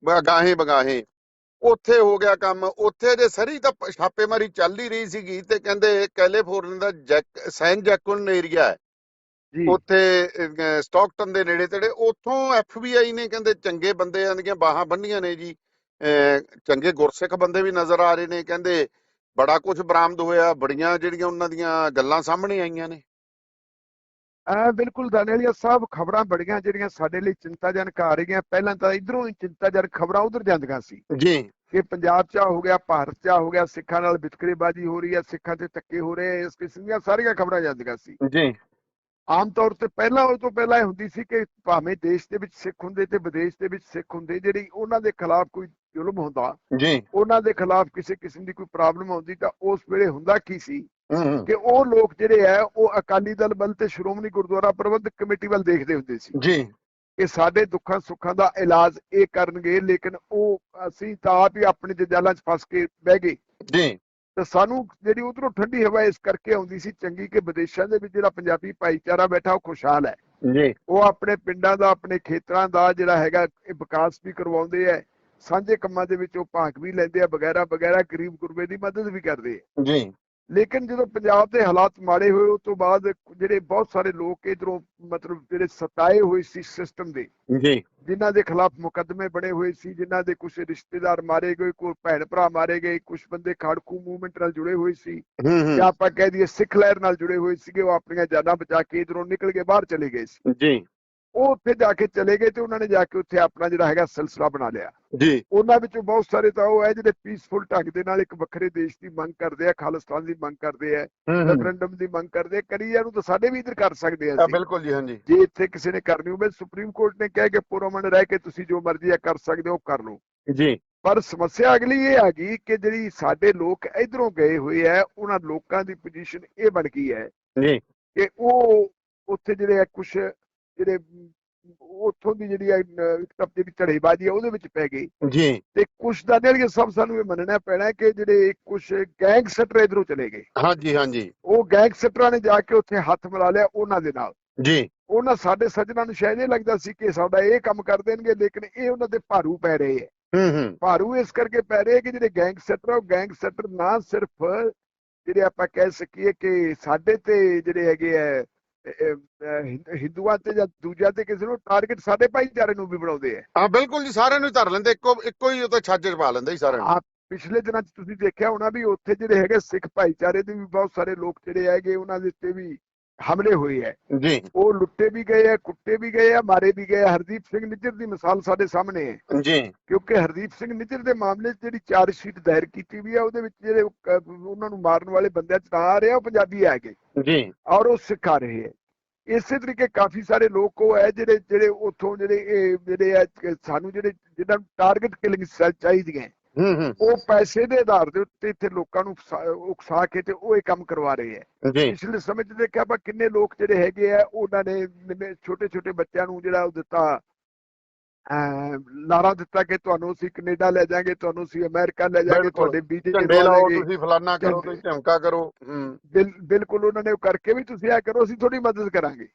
S1: ਬਗਾਹੇ ਬਗਾਹੇ। ਉੱਥੇ ਹੋ ਗਿਆ ਕੰਮ ਉੱਥੇ ਜੇ ਸਰੀ ਤਾਂ ਛਾਪੇਮਾਰੀ ਚੱਲ ਹੀ ਰਹੀ ਸੀਗੀ ਤੇ ਕਹਿੰਦੇ ਕੈਲੀਫੋਰਨੀਆ ਦਾ ਜੈਕ ਸੈਨ ਜੈਕੁਨ ਏਰੀਆ ਹੈ।
S2: ਜੀ।
S1: ਉੱਥੇ ਸਟਾਕਟਨ ਦੇ ਨੇੜੇ ਤੇੜੇ ਉੱਥੋਂ ਐਫਬੀਆਈ ਨੇ ਕਹਿੰਦੇ ਚੰਗੇ ਬੰਦਿਆਂ ਦੀਆਂ ਬਾਹਾਂ ਬੰਨੀਆਂ ਨੇ ਜੀ। ਚੰਗੇ ਗੁਰਸਿੱਖ ਬੰਦੇ ਵੀ ਨਜ਼ਰ ਆ ਰਹੇ ਨੇ ਕਹਿੰਦੇ ਬੜਾ ਕੁਝ ਬਰਾਮਦ ਹੋਇਆ ਬੜੀਆਂ ਜਿਹੜੀਆਂ ਉਹਨਾਂ ਦੀਆਂ ਗੱਲਾਂ ਸਾਹਮਣੇ ਆਈਆਂ ਨੇ।
S2: ਆ ਬਿਲਕੁਲ ਦਾਨੇਲੀਆ ਸਾਹਿਬ ਖਬਰਾਂ ਬੜੀਆਂ ਜਿਹੜੀਆਂ ਸਾਡੇ ਲਈ ਚਿੰਤਾਜਨਕ ਆ ਰਹੀਆਂ। ਪਹਿਲਾਂ ਤਾਂ ਇਧਰੋਂ ਹੀ ਚਿੰਤਾਜਨਕ ਖਬਰਾਂ ਉਧਰ ਜਾਂਦੀਆਂ ਸੀ
S1: ਜੀ।
S2: ਕਿ ਪੰਜਾਬ 'ਚ ਹੋ ਗਿਆ ਭਾਰਤ 'ਚ ਹੋ ਗਿਆ ਸਿੱਖਾਂ ਨਾਲ ਵਿਤਕਰੇਬਾਜ਼ੀ ਹੋ ਰਹੀ ਹੈ ਸਿੱਖਾਂ ਤੇ ਧੱਕੇ ਹੋ ਰਹੇ ਇਸ ਕਿਸਮ ਦੀਆਂ ਸਾਰੀਆਂ ਖਬਰਾਂ ਜਾਂਦੀਆਂ ਸੀ।
S1: ਜੀ।
S2: ਆਮ ਤੌਰ ਤੇ ਪਹਿਲਾਂ ਉਹ ਤੋਂ ਪਹਿਲਾਂ ਇਹ ਹੁੰਦੀ ਸੀ ਕਿ ਭਾਵੇਂ ਦੇਸ਼ ਦੇ ਵਿੱਚ ਸਿੱਖ ਹੁੰਦੇ ਤੇ ਵਿਦੇਸ਼ ਦੇ ਵਿੱਚ ਸਿੱਖ ਹੁੰਦੇ ਜਿਹੜੀ ਉਹਨਾਂ ਦੇ ਖਿਲਾਫ ਕੋਈ ਜ਼ੁਲਮ ਹੁੰਦਾ
S1: ਜੀ।
S2: ਉਹਨਾਂ ਦੇ ਖਿਲਾਫ ਕਿਸੇ ਕਿਸਮ ਦੀ ਕੋਈ ਪ੍ਰੋਬਲਮ ਆਉਂਦੀ ਤਾਂ ਉਸ ਵੇਲੇ ਹੁੰਦਾ ਕੀ ਸੀ? ਕਿ ਉਹ ਲੋਕ ਜਿਹੜੇ ਆ ਉਹ ਅਕਾਲੀ ਦਲ ਵੱਲ ਤੇ ਸ਼੍ਰੋਮਣੀ ਗੁਰਦੁਆਰਾ ਪ੍ਰਬੰਧਕ ਕਮੇਟੀ ਵੱਲ ਦੇਖਦੇ ਹੁੰਦੇ ਸੀ।
S1: ਜੀ।
S2: ਕਿ ਸਾਡੇ ਦੁੱਖਾਂ ਸੁੱਖਾਂ ਦਾ ਇਲਾਜ ਇਹ ਕਰਨਗੇ ਲੇਕਿਨ ਉਹ ਅਸੀਂ ਤਾਂ ਆਪ ਹੀ ਆਪਣੇ ਜੰਜਾਲਾਂ 'ਚ ਫਸ ਕੇ ਬਹਿ ਗਏ।
S1: ਜੀ।
S2: ਤੇ ਸਾਨੂੰ ਜਿਹੜੀ ਉਧਰੋਂ ਠੰਡੀ ਹਵਾ ਇਸ ਕਰਕੇ ਆਉਂਦੀ ਸੀ ਚੰਗੀ ਕਿ ਵਿਦੇਸ਼ਾਂ ਦੇ ਵਿੱਚ ਜਿਹੜਾ ਪੰਜਾਬੀ ਭਾਈਚਾਰਾ ਬੈਠਾ ਉਹ ਖੁਸ਼ਹਾਲ ਹੈ।
S1: ਜੀ।
S2: ਉਹ ਆਪਣੇ ਪਿੰਡਾਂ ਦਾ ਆਪਣੇ ਖੇਤਰਾਂ ਦਾ ਜਿਹੜਾ ਹੈਗਾ ਇਹ ਵਿਕਾਸ ਵੀ ਕਰਵਾਉਂਦੇ ਐ ਸਾਂਝੇ ਕੰਮਾਂ ਦੇ ਵਿੱਚ ਉਹ ਭਾਗ ਵੀ ਲੈਂਦੇ ਆ ਵਗੈਰਾ ਵਗੈਰਾ ਗਰੀਬ ਗੁਰਬੇ ਦੀ ਮਦਦ ਵੀ ਕਰਦੇ ਆ।
S1: ਜੀ।
S2: ਲੇਕਿਨ ਜਦੋਂ ਪੰਜਾਬ ਦੇ ਹਾਲਾਤ ਮਾੜੇ ਹੋਏ ਉਸ ਤੋਂ ਬਾਅਦ ਜਿਹੜੇ ਬਹੁਤ ਸਾਰੇ ਲੋਕ ਇਧਰੋਂ ਮਤਲਬ ਜਿਹੜੇ ਸਤਾਏ ਹੋਏ ਸੀ ਸਿਸਟਮ ਦੇ
S1: ਜੀ।
S2: ਜਿਨ੍ਹਾਂ ਦੇ ਖਿਲਾਫ ਮੁਕੱਦਮੇ ਬਣੇ ਹੋਏ ਸੀ ਜਿਨ੍ਹਾਂ ਦੇ ਕੁਝ ਰਿਸ਼ਤੇਦਾਰ ਮਾਰੇ ਗਏ ਕੋਈ ਭੈਣ ਭਰਾ ਮਾਰੇ ਗਏ ਕੁਝ ਬੰਦੇ ਖਾੜਕੂ ਮੂਵਮੈਂਟ ਨਾਲ ਜੁੜੇ ਹੋਏ ਸੀ ਜਾਂ ਆਪਾਂ ਕਹਿ ਦਈਏ ਸਿੱਖ ਲਹਿਰ ਨਾਲ ਜੁੜੇ ਹੋਏ ਸੀਗੇ ਉਹ ਆਪਣੀਆਂ ਜਾਨਾਂ ਬਚਾ ਕੇ ਇਧਰੋਂ ਨਿਕਲ ਕੇ ਬਾਹਰ ਚਲੇ ਗਏ ਸੀ।
S1: ਜੀ।
S2: ਉਹ ਉੱਥੇ ਜਾ ਕੇ ਚਲੇ ਗਏ ਤੇ ਉਹਨਾਂ ਨੇ ਜਾ ਕੇ ਉੱਥੇ ਆਪਣਾ ਜਿਹੜਾ ਹੈਗਾ ਸਿਲਸਿਲਾ ਬਣਾ ਲਿਆ।
S1: ਜੀ।
S2: ਉਹਨਾਂ ਵਿੱਚੋਂ ਬਹੁਤ ਸਾਰੇ ਤਾਂ ਉਹ ਹੈ ਜਿਹੜੇ ਪੀਸਫੁਲ ਢੰਗ ਦੇ ਨਾਲ ਇੱਕ ਵੱਖਰੇ ਦੇਸ਼ ਦੀ ਮੰਗ ਕਰਦੇ ਆ ਖਾਲਿਸਤਾਨ ਦੀ ਮੰਗ ਕਰਦੇ ਆ ਰੈਫਰੈਂਡਮ ਦੀ ਮੰਗ ਕਰਦੇ ਆ ਕਰੀਏ ਨੂੰ ਤਾਂ ਸਾਡੇ ਵੀ ਇੱਧਰ ਕਰ ਸਕਦੇ ਆ
S1: ਬਿਲਕੁਲ ਜੀ ਹਾਂਜੀ।
S2: ਜੇ ਇੱਥੇ ਕਿਸੇ ਨੇ ਕਰਨੀ ਹੋਵੇ ਸੁਪਰੀਮ ਕੋਰਟ ਨੇ ਕਿਹਾ ਕਿ ਪੁਰਮਨ ਰਹਿ ਕੇ ਤੁਸੀਂ ਜੋ ਮਰਜ਼ੀ ਆ ਕਰ ਸਕਦੇ ਹੋ ਕਰ ਲਓ।
S1: ਜੀ।
S2: ਪਰ ਸਮੱਸਿਆ ਅਗਲੀ ਇਹ ਆ ਗਈ ਕਿ ਜਿਹੜੀ ਸਾਡੇ ਲੋਕ ਇਧਰੋਂ ਗਏ ਹੋਏ ਆ ਉਹਨਾਂ ਲੋਕਾਂ ਦੀ ਪੋਜੀਸ਼ਨ ਇਹ ਬਣ ਗਈ ਹੈ
S1: ਜੀ।
S2: ਕਿ ਉਹ ਉੱਥੇ ਜਿਹੜੇ ਕੁਝ ਜਿਹੜੇ ਉੱਥੋਂ ਦੀ ਜਿਹੜੀ ਇੱਕ ਤਾਂ ਜਿਹੜੀ ਝੜੇਬਾਜ਼ੀ ਆ ਉਹਦੇ ਵਿੱਚ ਪੈ ਗਈ।
S1: ਜੀ।
S2: ਤੇ ਕੁਝ ਦਾ ਜਿਹੜੇ ਸਭ ਸਾਨੂੰ ਇਹ ਮੰਨਣਾ ਪੈਣਾ ਹੈ ਕਿ ਜਿਹੜੇ ਕੁਝ ਗੈਂਗਸਟਰ ਇਧਰੋਂ ਚਲੇ ਗਏ।
S1: ਹਾਂਜੀ ਹਾਂਜੀ।
S2: ਉਹ ਗੈਂਗਸਟਰਾਂ ਨੇ ਜਾ ਕੇ ਉੱਥੇ ਹੱਥ ਮਿਲਾ ਲਿਆ ਉਹਨਾਂ ਦੇ ਨਾਲ।
S1: ਜੀ।
S2: ਉਹਨਾਂ ਸਾਡੇ ਸੱਜਣਾਂ ਨੂੰ ਸ਼ਾਇਦ ਇਹ ਲੱਗਦਾ ਸੀ ਕਿ ਸਾਡਾ ਇਹ ਕੰਮ ਕਰ ਦੇਣਗੇ ਲੇਕਿਨ ਇਹ ਉਹਨਾਂ ਦੇ ਭਾਰੂ ਪੈ ਰਹੇ ਹੈ।
S1: ਹੂੰ ਹੂੰ।
S2: ਭਾਰੂ ਇਸ ਕਰਕੇ ਪੈ ਰਹੇ ਕਿ ਜਿਹੜੇ ਗੈਂਗਸਟਰ ਉਹ ਗੈਂਗਸਟਰ ਨਾ ਸਿਰਫ ਜਿਹੜੇ ਆਪਾਂ ਕਹਿ ਸਕੀਏ ਕਿ ਸਾਡੇ ਤੇ ਜਿਹੜੇ ਹੈਗੇ ਆ ਹਿੰਦੂਆਂ ਤੇ ਜਾਂ ਦੂਜਿਆਂ ਤੇ ਕਿਸੇ ਨੂੰ ਟਾਰਗੇਟ ਸਾਡੇ ਭਾਈਚਾਰੇ ਨੂੰ ਵੀ ਬਣਾਉਂਦੇ ਆ।
S1: ਹਾਂ ਬਿਲਕੁਲ ਜੀ ਸਾਰਿਆਂ ਨੂੰ ਹੀ ਧਰ ਲੈਂਦੇ ਇੱਕੋ ਇੱਕੋ ਹੀ ਉਹ ਤਾਂ ਛੱਜ ਪਾ ਲੈਂਦੇ ਜੀ ਸਾਰਿਆਂ ਨੂੰ।
S2: ਪਿਛਲੇ ਦਿਨਾਂ 'ਚ ਤੁਸੀਂ ਦੇਖਿਆ ਹੋਣਾ ਵੀ ਉੱਥੇ ਜਿਹੜੇ ਹੈਗੇ ਸਿੱਖ ਭਾਈਚਾਰੇ ਦੇ ਵੀ ਬਹੁਤ ਸਾਰੇ ਲੋਕ ਜਿਹੜੇ ਹੈਗੇ ਉਹਨਾਂ ਦੇ ਉੱਤੇ ਵੀ ਹਮਲੇ ਹੋਏ ਹੈ।
S1: ਜੀ।
S2: ਉਹ ਲੁੱਟੇ ਵੀ ਗਏ ਆ ਕੁੱਟੇ ਵੀ ਗਏ ਆ ਮਾਰੇ ਵੀ ਗਏ ਆ ਹਰਦੀਪ ਸਿੰਘ ਨਿੱਜਰ ਦੀ ਮਿਸਾਲ ਸਾਡੇ ਸਾਹਮਣੇ ਹੈ।
S1: ਜੀ।
S2: ਕਿਉਂਕਿ ਹਰਦੀਪ ਸਿੰਘ ਨਿੱਜਰ ਦੇ ਮਾਮਲੇ 'ਚ ਜਿਹੜੀ ਚਾਰਜ ਸ਼ੀਟ ਦਾਇਰ ਕੀਤੀ ਵੀ ਆ ਉਹਦੇ ਵਿੱਚ ਜਿਹੜੇ ਉਹਨਾਂ ਨੂੰ ਮਾਰਨ ਵਾਲੇ ਬੰਦਿਆਂ 'ਚ ਆ ਰਿਹਾ ਉਹ ਪੰਜਾਬੀ ਹੈਗੇ
S1: ਜੀ।
S2: ਔਰ ਉਹ ਸਿੱਖ ਆ ਰਹੇ ਹੈ। ਇਸੇ ਤਰੀਕੇ ਕਾਫੀ ਸਾਰੇ ਲੋਕ ਉਹ ਹੈ ਜਿਹੜੇ ਜਿਹੜੇ ਉੱਥੋਂ ਜਿਹੜੇ ਇਹ ਜਿਹੜੇ ਆ ਸਾਨੂੰ ਜਿਹੜੇ ਜਿਹਨਾਂ ਨੂੰ ਟਾਰਗੇਟ ਕਿਲਿੰਗ ਚਾਹੀਦੀਆਂ
S1: ਹੂੰ ਹੂੰ।
S2: ਉਹ ਪੈਸੇ ਦੇ ਆਧਾਰ ਦੇ ਉੱਤੇ ਇੱਥੇ ਲੋਕਾਂ ਨੂੰ ਉਕਸਾ- ਕੇ ਤੇ ਉਹ ਇਹ ਕੰਮ ਕਰਵਾ ਰਹੇ ਹੈ। ਪਿਛਲੇ ਸਮੇਂ 'ਚ ਦੇਖਿਆ ਆਪਾਂ ਕਿੰਨੇ ਲੋਕ ਜਿਹੜੇ ਹੈਗੇ ਆ ਉਹਨਾਂ ਨੇ ਛੋਟੇ ਛੋਟੇ ਬੱਚਿਆਂ ਨੂੰ ਜਿਹੜਾ ਉਹ ਦਿੱਤਾ ਲਾਰਾ ਦਿੱਤਾ ਕਿ ਤੁਹਾਨੂੰ ਅਸੀਂ ਕੈਨੇਡਾ ਲੈ ਜਾਾਂਗੇ ਤੁਹਾਨੂੰ ਅਸੀਂ ਅਮਰੀਕਾ ਲੈ ਜਾਾਂਗੇ। ਤੁਹਾਡੇ ਵੀਜ਼ੇ
S1: ਝੰਡੇ ਲਾਓ ਤੁਸੀਂ ਫਲਾਨਾ ਕਰੋ। ਤੁਸੀਂ ਧਮਕਾ ਕਰੋ
S2: ਬਿਲਕੁਲ ਉਹਨਾਂ ਨੇ ਉਹ ਕਰਕੇ ਵੀ ਤੁਸੀਂ ਆ ਕਰੋ ਅਸੀਂ ਤੁਹਾਡੀ ਮਦਦ ਕਰਾਂਗੇ।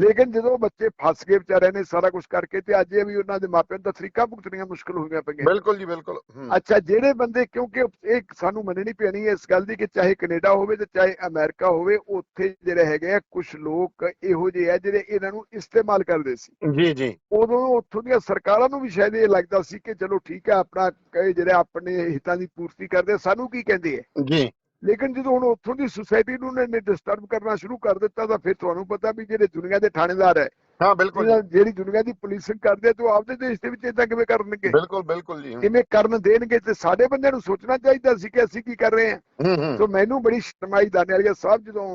S2: ਲੇਕਿਨ ਜਦੋਂ ਬੱਚੇ ਫਸ ਗਏ ਵਿਚਾਰਿਆਂ ਨੇ ਸਾਰਾ ਕੁਝ ਕਰਕੇ ਤੇ ਅੱਜ ਇਹ ਵੀ ਉਹਨਾਂ ਦੇ ਮਾਪਿਆਂ ਦਾ ਤਰੀਕਾ ਭੁਗਤਣੀਆਂ ਮੁਸ਼ਕਲ ਹੋਈਆਂ ਪਈਆਂ।
S1: ਬਿਲਕੁਲ ਜੀ ਬਿਲਕੁਲ
S2: ਅੱਛਾ ਜਿਹੜੇ ਬੰਦੇ ਕਿਉਂਕਿ ਇਹ ਸਾਨੂੰ ਮੰਨਣੀ ਪੈਣੀ ਹੈ ਇਸ ਗੱਲ ਦੀ ਕਿ ਚਾਹੇ ਕੈਨੇਡਾ ਹੋਵੇ ਤੇ ਚਾਹੇ ਅਮਰੀਕਾ ਹੋਵੇ ਉੱਥੇ ਜਿਹੜੇ ਹੈਗੇ ਆ ਕੁਝ ਲੋਕ ਇਹੋ ਜਿਹੇ ਆ ਜਿਹੜੇ ਇਹਨਾਂ ਨੂੰ ਇਸਤੇਮਾਲ ਕਰਦੇ ਸੀ।
S1: ਜੀ ਜੀ।
S2: ਉਦੋਂ ਉੱਥੋਂ ਦੀਆਂ ਸਰਕਾਰਾਂ ਨੂੰ ਵੀ ਸ਼ਾਇਦ ਇਹ ਲੱਗਦਾ ਸੀ ਕਿ ਚਲੋ ਠੀਕ ਹੈ ਆਪਣਾ ਕਹੇ ਜਿਹੜੇ ਆਪਣੇ ਹਿੱਤਾਂ ਦੀ ਪੂਰਤੀ ਕਰਦੇ ਸਾਨੂੰ ਕੀ ਕਹਿੰਦੇ ਆ?
S1: ਜੀ।
S2: ਲੇਕਿਨ ਜਦੋਂ ਹੁਣ ਉੱਥੋਂ ਦੀ ਸੁਸਾਇਟੀ ਨੂੰ ਨੇ ਡਿਸਟਰਬ ਕਰਨਾ ਸ਼ੁਰੂ ਕਰ ਦਿੱਤਾ ਤਾਂ ਫਿਰ ਤੁਹਾਨੂੰ ਪਤਾ ਵੀ ਜਿਹੜੇ ਦੁਨੀਆ ਦੇ ਥਾਣੇਦਾਰ ਹੈ
S1: ਹਾਂ ਬਿਲਕੁਲ
S2: ਜਿਹੜਾ- ਦੁਨੀਆ ਦੀ ਪੁਲਿਸਿੰਗ ਕਰਦੇ ਤੇ ਉਹ ਆਪਦੇ ਦੇਸ਼ ਦੇ ਵਿੱਚ ਇਦਾਂ ਕਿਵੇਂ ਕਰਨਗੇ?
S1: ਬਿਲਕੁਲ ਬਿਲਕੁਲ ਜੀ।
S2: ਕਿਵੇਂ ਕਰਨ ਦੇਣਗੇ? ਤੇ ਸਾਡੇ ਬੰਦਿਆਂ ਨੂੰ ਸੋਚਣਾ ਚਾਹੀਦਾ ਸੀ ਕਿ ਅਸੀਂ ਕੀ ਕਰ ਰਹੇ ਹਾਂ।
S1: ਹੂੰ ਹੂੰ।
S2: ਸੋ ਮੈਨੂੰ ਬੜੀ ਸ਼ਰਮਾਈ ਦਾਨੇ ਵਾਲੀ ਸਾਹਿਬ ਜਦੋਂ